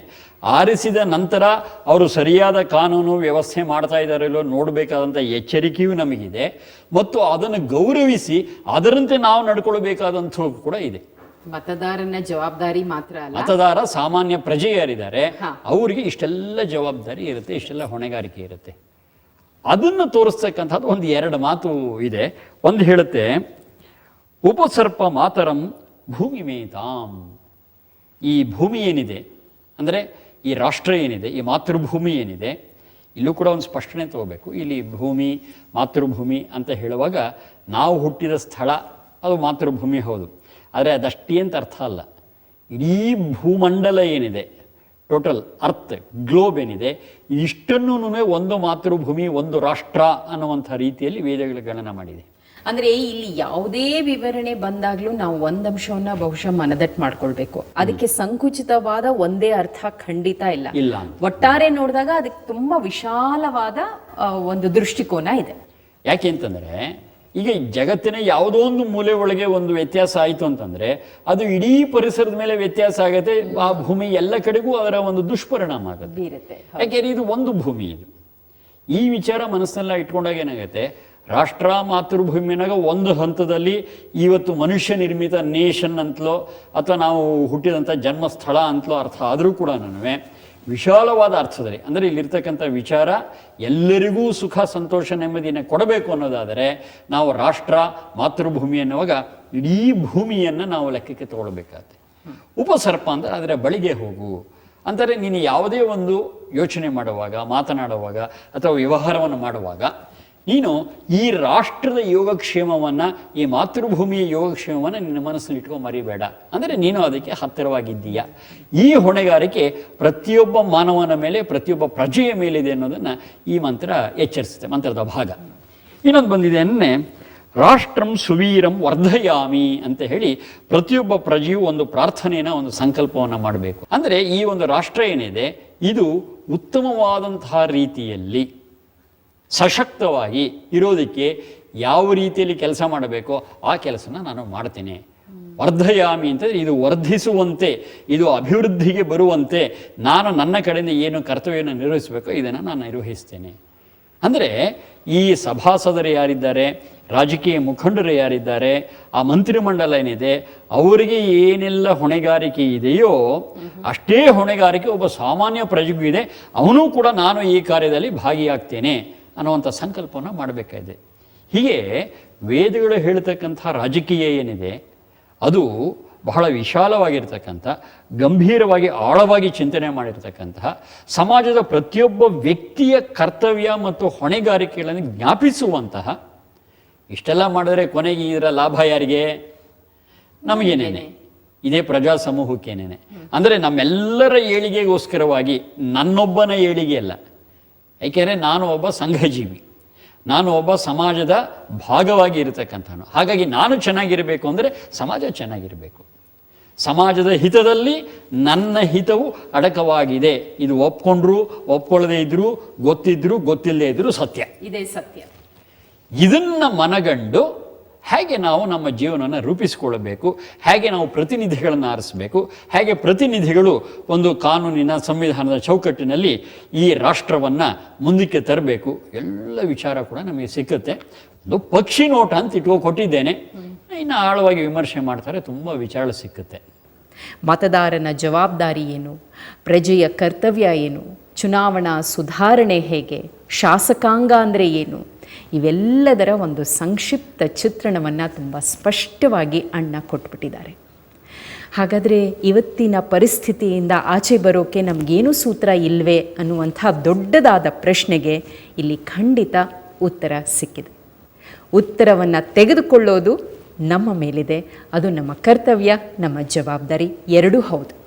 ಆರಿಸಿದ ನಂತರ ಅವರು ಸರಿಯಾದ ಕಾನೂನು ವ್ಯವಸ್ಥೆ ಮಾಡ್ತಾ ಇದ್ದಾರೋ ಇಲ್ಲೋ ನೋಡಬೇಕಾದಂಥ ಎಚ್ಚರಿಕೆಯೂ ನಮಗಿದೆ. ಮತ್ತು ಅದನ್ನು ಗೌರವಿಸಿ ಅದರಂತೆ ನಾವು ನಡ್ಕೊಳ್ಬೇಕಾದಂಥವು ಕೂಡ ಇದೆ. ಮತದಾರನ ಜವಾಬ್ದಾರಿ ಮಾತ್ರ ಅಲ್ಲ? ಮತದಾರ ಸಾಮಾನ್ಯ ಪ್ರಜೆ ಯಾರಿದ್ದಾರೆ ಅವರಿಗೆ ಇಷ್ಟೆಲ್ಲ ಜವಾಬ್ದಾರಿ ಇರುತ್ತೆ ಇಷ್ಟೆಲ್ಲ ಹೊಣೆಗಾರಿಕೆ ಇರುತ್ತೆ. ಅದನ್ನು ತೋರಿಸ್ತಕ್ಕಂಥದ್ದು ಒಂದು ಎರಡು ಮಾತು ಇದೆ. ಒಂದು ಹೇಳುತ್ತೆ, ಉಪಸರ್ಪ ಮಾತರಂ ಭೂಮಿ ಮೇತಾಂ. ಈ ಭೂಮಿ ಏನಿದೆ? ಅಂದರೆ ಈ ರಾಷ್ಟ್ರ ಏನಿದೆ? ಈ ಮಾತೃಭೂಮಿ ಏನಿದೆ? ಇಲ್ಲೂ ಕೂಡ ಒಂದು ಸ್ಪಷ್ಟನೆ ತಗೋಬೇಕು. ಇಲ್ಲಿ ಭೂಮಿ, ಮಾತೃಭೂಮಿ ಅಂತ ಹೇಳುವಾಗ ನಾವು ಹುಟ್ಟಿದ ಸ್ಥಳ ಅದು ಮಾತೃಭೂಮಿ ಹೌದು. ಆದರೆ ಅದಷ್ಟೇ ಅಂತ ಅರ್ಥ ಅಲ್ಲ. ಇಡೀ ಭೂಮಂಡಲ ಏನಿದೆ? ಟೋಟಲ್ ಅರ್ತ್ ಗ್ಲೋಬ್ ಏನಿದೆ ಇಷ್ಟನ್ನು ಒಂದು ಮಾತೃಭೂಮಿ ಒಂದು ರಾಷ್ಟ್ರ ಅನ್ನುವಂಥ ರೀತಿಯಲ್ಲಿ ವೇದಗಳ ಗಣನ ಮಾಡಿದೆ. ಅಂದ್ರೆ ಇಲ್ಲಿ ಯಾವುದೇ ವಿವರಣೆ ಬಂದಾಗ್ಲೂ ನಾವು ಒಂದ್ ಅಂಶವನ್ನ ಬಹುಶಃ ಮನದಟ್ಟು ಮಾಡ್ಕೊಳ್ಬೇಕು. ಅದಕ್ಕೆ ಸಂಕುಚಿತವಾದ ಒಂದೇ ಅರ್ಥ ಖಂಡಿತ ಇಲ್ಲ. ಇಲ್ಲ ಒಟ್ಟಾರೆ ನೋಡಿದಾಗ ಅದಕ್ಕೆ ತುಂಬಾ ವಿಶಾಲವಾದ ಒಂದು ದೃಷ್ಟಿಕೋನ ಇದೆ. ಯಾಕೆ ಅಂತಂದರೆ ಈಗ ಜಗತ್ತಿನ ಯಾವುದೋ ಒಂದು ಮೂಲೆ ಒಳಗೆ ಒಂದು ವ್ಯತ್ಯಾಸ ಆಯಿತು ಅಂತಂದರೆ ಅದು ಇಡೀ ಪರಿಸರದ ಮೇಲೆ ವ್ಯತ್ಯಾಸ ಆಗುತ್ತೆ ಆ ಭೂಮಿ ಎಲ್ಲ ಕಡೆಗೂ ಅದರ ಒಂದು ದುಷ್ಪರಿಣಾಮ ಆಗುತ್ತೆ. ಯಾಕೆಂದರೆ ಇದು ಒಂದು ಭೂಮಿ ಇದು. ಈ ವಿಚಾರ ಮನಸ್ಸನ್ನೆಲ್ಲ ಇಟ್ಕೊಂಡಾಗ ಏನಾಗುತ್ತೆ ರಾಷ್ಟ್ರ ಮಾತೃಭೂಮಿನಾಗ ಒಂದು ಹಂತದಲ್ಲಿ ಇವತ್ತು ಮನುಷ್ಯ ನಿರ್ಮಿತ ನೇಷನ್ ಅಂತಲೋ ಅಥವಾ ನಾವು ಹುಟ್ಟಿದಂಥ ಜನ್ಮಸ್ಥಳ ಅಂತಲೋ ಅರ್ಥ ಆದರೂ ಕೂಡ ವಿಶಾಲವಾದ ಅರ್ಥದಲ್ಲಿ, ಅಂದರೆ ಇಲ್ಲಿರ್ತಕ್ಕಂಥ ವಿಚಾರ ಎಲ್ಲರಿಗೂ ಸುಖ, ಸಂತೋಷ, ನೆಮ್ಮದಿಯನ್ನು ಕೊಡಬೇಕು ಅನ್ನೋದಾದರೆ, ನಾವು ರಾಷ್ಟ್ರ, ಮಾತೃಭೂಮಿ ಅನ್ನುವಾಗ ಇಡೀ ಭೂಮಿಯನ್ನು ನಾವು ಲೆಕ್ಕಕ್ಕೆ ತಗೊಳ್ಬೇಕಾಗತ್ತೆ. ಉಪಸರ್ಪ ಅಂದರೆ ಅದರ ಬಳಿಗೆ ಹೋಗು. ಅಂದರೆ ನೀನು ಯಾವುದೇ ಒಂದು ಯೋಚನೆ ಮಾಡುವಾಗ, ಮಾತನಾಡುವಾಗ ಅಥವಾ ವ್ಯವಹಾರವನ್ನು ಮಾಡುವಾಗ ನೀನು ಈ ರಾಷ್ಟ್ರದ ಯೋಗಕ್ಷೇಮವನ್ನು, ಈ ಮಾತೃಭೂಮಿಯ ಯೋಗಕ್ಷೇಮವನ್ನು ನಿನ್ನ ಮನಸ್ಸಲ್ಲಿ ಇಟ್ಕೊ ಮರಿಬೇಡ. ಅಂದರೆ ನೀನು ಅದಕ್ಕೆ ಹತ್ತಿರವಾಗಿದ್ದೀಯ. ಈ ಹೊಣೆಗಾರಿಕೆ ಪ್ರತಿಯೊಬ್ಬ ಮಾನವನ ಮೇಲೆ, ಪ್ರತಿಯೊಬ್ಬ ಪ್ರಜೆಯ ಮೇಲಿದೆ ಅನ್ನೋದನ್ನು ಈ ಮಂತ್ರ ಎಚ್ಚರಿಸುತ್ತೆ, ಮಂತ್ರದ ಭಾಗ. ಇನ್ನೊಂದು ಬಂದಿದೆ ಅನ್ನೆ, ರಾಷ್ಟ್ರಂ ಸುವೀರಂ ವರ್ಧಯಾಮಿ ಅಂತ ಹೇಳಿ ಪ್ರತಿಯೊಬ್ಬ ಪ್ರಜೆಯು ಒಂದು ಪ್ರಾರ್ಥನೆಯನ್ನು, ಒಂದು ಸಂಕಲ್ಪವನ್ನು ಮಾಡಬೇಕು. ಅಂದರೆ ಈ ಒಂದು ರಾಷ್ಟ್ರ ಏನಿದೆ, ಇದು ಉತ್ತಮವಾದಂತಹ ರೀತಿಯಲ್ಲಿ ಸಶಕ್ತವಾಗಿ ಇರೋದಕ್ಕೆ ಯಾವ ರೀತಿಯಲ್ಲಿ ಕೆಲಸ ಮಾಡಬೇಕೋ ಆ ಕೆಲಸನ ನಾನು ಮಾಡ್ತೇನೆ. ವರ್ಧಯಾಮಿ ಅಂತಂದರೆ ಇದು ವರ್ಧಿಸುವಂತೆ ಇದು ಅಭಿವೃದ್ಧಿಗೆ ಬರುವಂತೆ ನಾನು ನನ್ನ ಕಡೆಯಿಂದ ಏನು ಕರ್ತವ್ಯವನ್ನು ನಿರ್ವಹಿಸಬೇಕೋ ಇದನ್ನು ನಾನು ನಿರ್ವಹಿಸ್ತೇನೆ. ಅಂದರೆ ಈ ಸಭಾಸದರು ಯಾರಿದ್ದಾರೆ ರಾಜಕೀಯ ಮುಖಂಡರು ಯಾರಿದ್ದಾರೆ ಆ ಮಂತ್ರಿಮಂಡಲ ಏನಿದೆ ಅವರಿಗೆ ಏನೆಲ್ಲ ಹೊಣೆಗಾರಿಕೆ ಇದೆಯೋ ಅಷ್ಟೇ ಹೊಣೆಗಾರಿಕೆ ಒಬ್ಬ ಸಾಮಾನ್ಯ ಪ್ರಜೆಗೂ ಇದೆ. ಅವನು ಕೂಡ ನಾನು ಈ ಕಾರ್ಯದಲ್ಲಿ ಭಾಗಿಯಾಗ್ತೇನೆ. ಅನ್ನುವಂಥ ಸಂಕಲ್ಪವನ್ನು ಮಾಡಬೇಕಾಗಿದೆ. ಹೀಗೆ ವೇದಗಳು ಹೇಳ್ತಕ್ಕಂಥ ರಾಜಕೀಯ ಏನಿದೆ ಅದು ಬಹಳ ವಿಶಾಲವಾಗಿರ್ತಕ್ಕಂಥ ಗಂಭೀರವಾಗಿ ಆಳವಾಗಿ ಚಿಂತನೆ ಮಾಡಿರ್ತಕ್ಕಂತಹ ಸಮಾಜದ ಪ್ರತಿಯೊಬ್ಬ ವ್ಯಕ್ತಿಯ ಕರ್ತವ್ಯ ಮತ್ತು ಹೊಣೆಗಾರಿಕೆಗಳನ್ನು ಜ್ಞಾಪಿಸುವಂತಹ ಇಷ್ಟೆಲ್ಲ ಮಾಡಿದ್ರೆ ಕೊನೆಗೆ ಇದರ ಲಾಭ ಯಾರಿಗೆ? ನಮಗೇನೇನೆ. ಇದೇ ಪ್ರಜಾ ಸಮೂಹಕ್ಕೇನೇನೆ. ಅಂದರೆ ನಮ್ಮೆಲ್ಲರ ಏಳಿಗೆಗೋಸ್ಕರವಾಗಿ ನನ್ನೊಬ್ಬನ ಏಳಿಗೆ ಅಲ್ಲ ಏಕೆಂದರೆ ನಾನು ಒಬ್ಬ ಸಂಘಜೀವಿ. ನಾನು ಒಬ್ಬ ಸಮಾಜದ ಭಾಗವಾಗಿ ಇರತಕ್ಕಂಥವನು ಹಾಗಾಗಿ ನಾನು ಚೆನ್ನಾಗಿರಬೇಕು ಅಂದರೆ ಸಮಾಜ ಚೆನ್ನಾಗಿರಬೇಕು. ಸಮಾಜದ ಹಿತದಲ್ಲಿ ನನ್ನ ಹಿತವು ಅಡಕವಾಗಿದೆ. ಇದು ಒಪ್ಕೊಂಡ್ರು ಒಪ್ಕೊಳ್ಳದೇ ಇದ್ರು ಗೊತ್ತಿದ್ರು ಗೊತ್ತಿಲ್ಲದೇ ಇದ್ದರೂ ಸತ್ಯ. ಇದೇ ಸತ್ಯ. ಇದನ್ನು ಮನಗಂಡು ಹೇಗೆ ನಾವು ನಮ್ಮ ಜೀವನವನ್ನು ರೂಪಿಸಿಕೊಳ್ಳಬೇಕು, ಹೇಗೆ ನಾವು ಪ್ರತಿನಿಧಿಗಳನ್ನು ಆರಿಸಬೇಕು, ಹೇಗೆ ಪ್ರತಿನಿಧಿಗಳು ಒಂದು ಕಾನೂನಿನ ಸಂವಿಧಾನದ ಚೌಕಟ್ಟಿನಲ್ಲಿ ಈ ರಾಷ್ಟ್ರವನ್ನು ಮುಂದಕ್ಕೆ ತರಬೇಕು, ಎಲ್ಲ ವಿಚಾರ ಕೂಡ ನಮಗೆ ಸಿಕ್ಕುತ್ತೆ. ಒಂದು ಪಕ್ಷಿ ನೋಟ ಅಂತ ಇಟ್ಕೋ ಕೊಟ್ಟಿದ್ದೇನೆ. ಇನ್ನು ಆಳವಾಗಿ ವಿಮರ್ಶೆ ಮಾಡ್ತಾರೆ, ತುಂಬ ವಿಚಾರ ಸಿಕ್ಕುತ್ತೆ. ಮತದಾರನ ಜವಾಬ್ದಾರಿ ಏನು? ಪ್ರಜೆಯ ಕರ್ತವ್ಯ ಏನು? ಚುನಾವಣಾ ಸುಧಾರಣೆ ಹೇಗೆ? ಶಾಸಕಾಂಗ ಅಂದರೆ ಏನು? ಇವೆಲ್ಲದರ ಒಂದು ಸಂಕ್ಷಿಪ್ತ ಚಿತ್ರಣವನ್ನು ತುಂಬ ಸ್ಪಷ್ಟವಾಗಿ ಅಣ್ಣ ಕೊಟ್ಬಿಟ್ಟಿದ್ದಾರೆ. ಹಾಗಾದರೆ ಇವತ್ತಿನ ಪರಿಸ್ಥಿತಿಯಿಂದ ಆಚೆ ಬರೋಕೆ ನಮಗೇನು ಸೂತ್ರ ಇಲ್ವೇ ಅನ್ನುವಂಥ ದೊಡ್ಡದಾದ ಪ್ರಶ್ನೆಗೆ ಇಲ್ಲಿ ಖಂಡಿತ ಉತ್ತರ ಸಿಕ್ಕಿದೆ. ಉತ್ತರವನ್ನು ತೆಗೆದುಕೊಳ್ಳೋದು ನಮ್ಮ ಮೇಲಿದೆ. ಅದು ನಮ್ಮ ಕರ್ತವ್ಯ, ನಮ್ಮ ಜವಾಬ್ದಾರಿ. ಎರಡೂ ಹೌದು.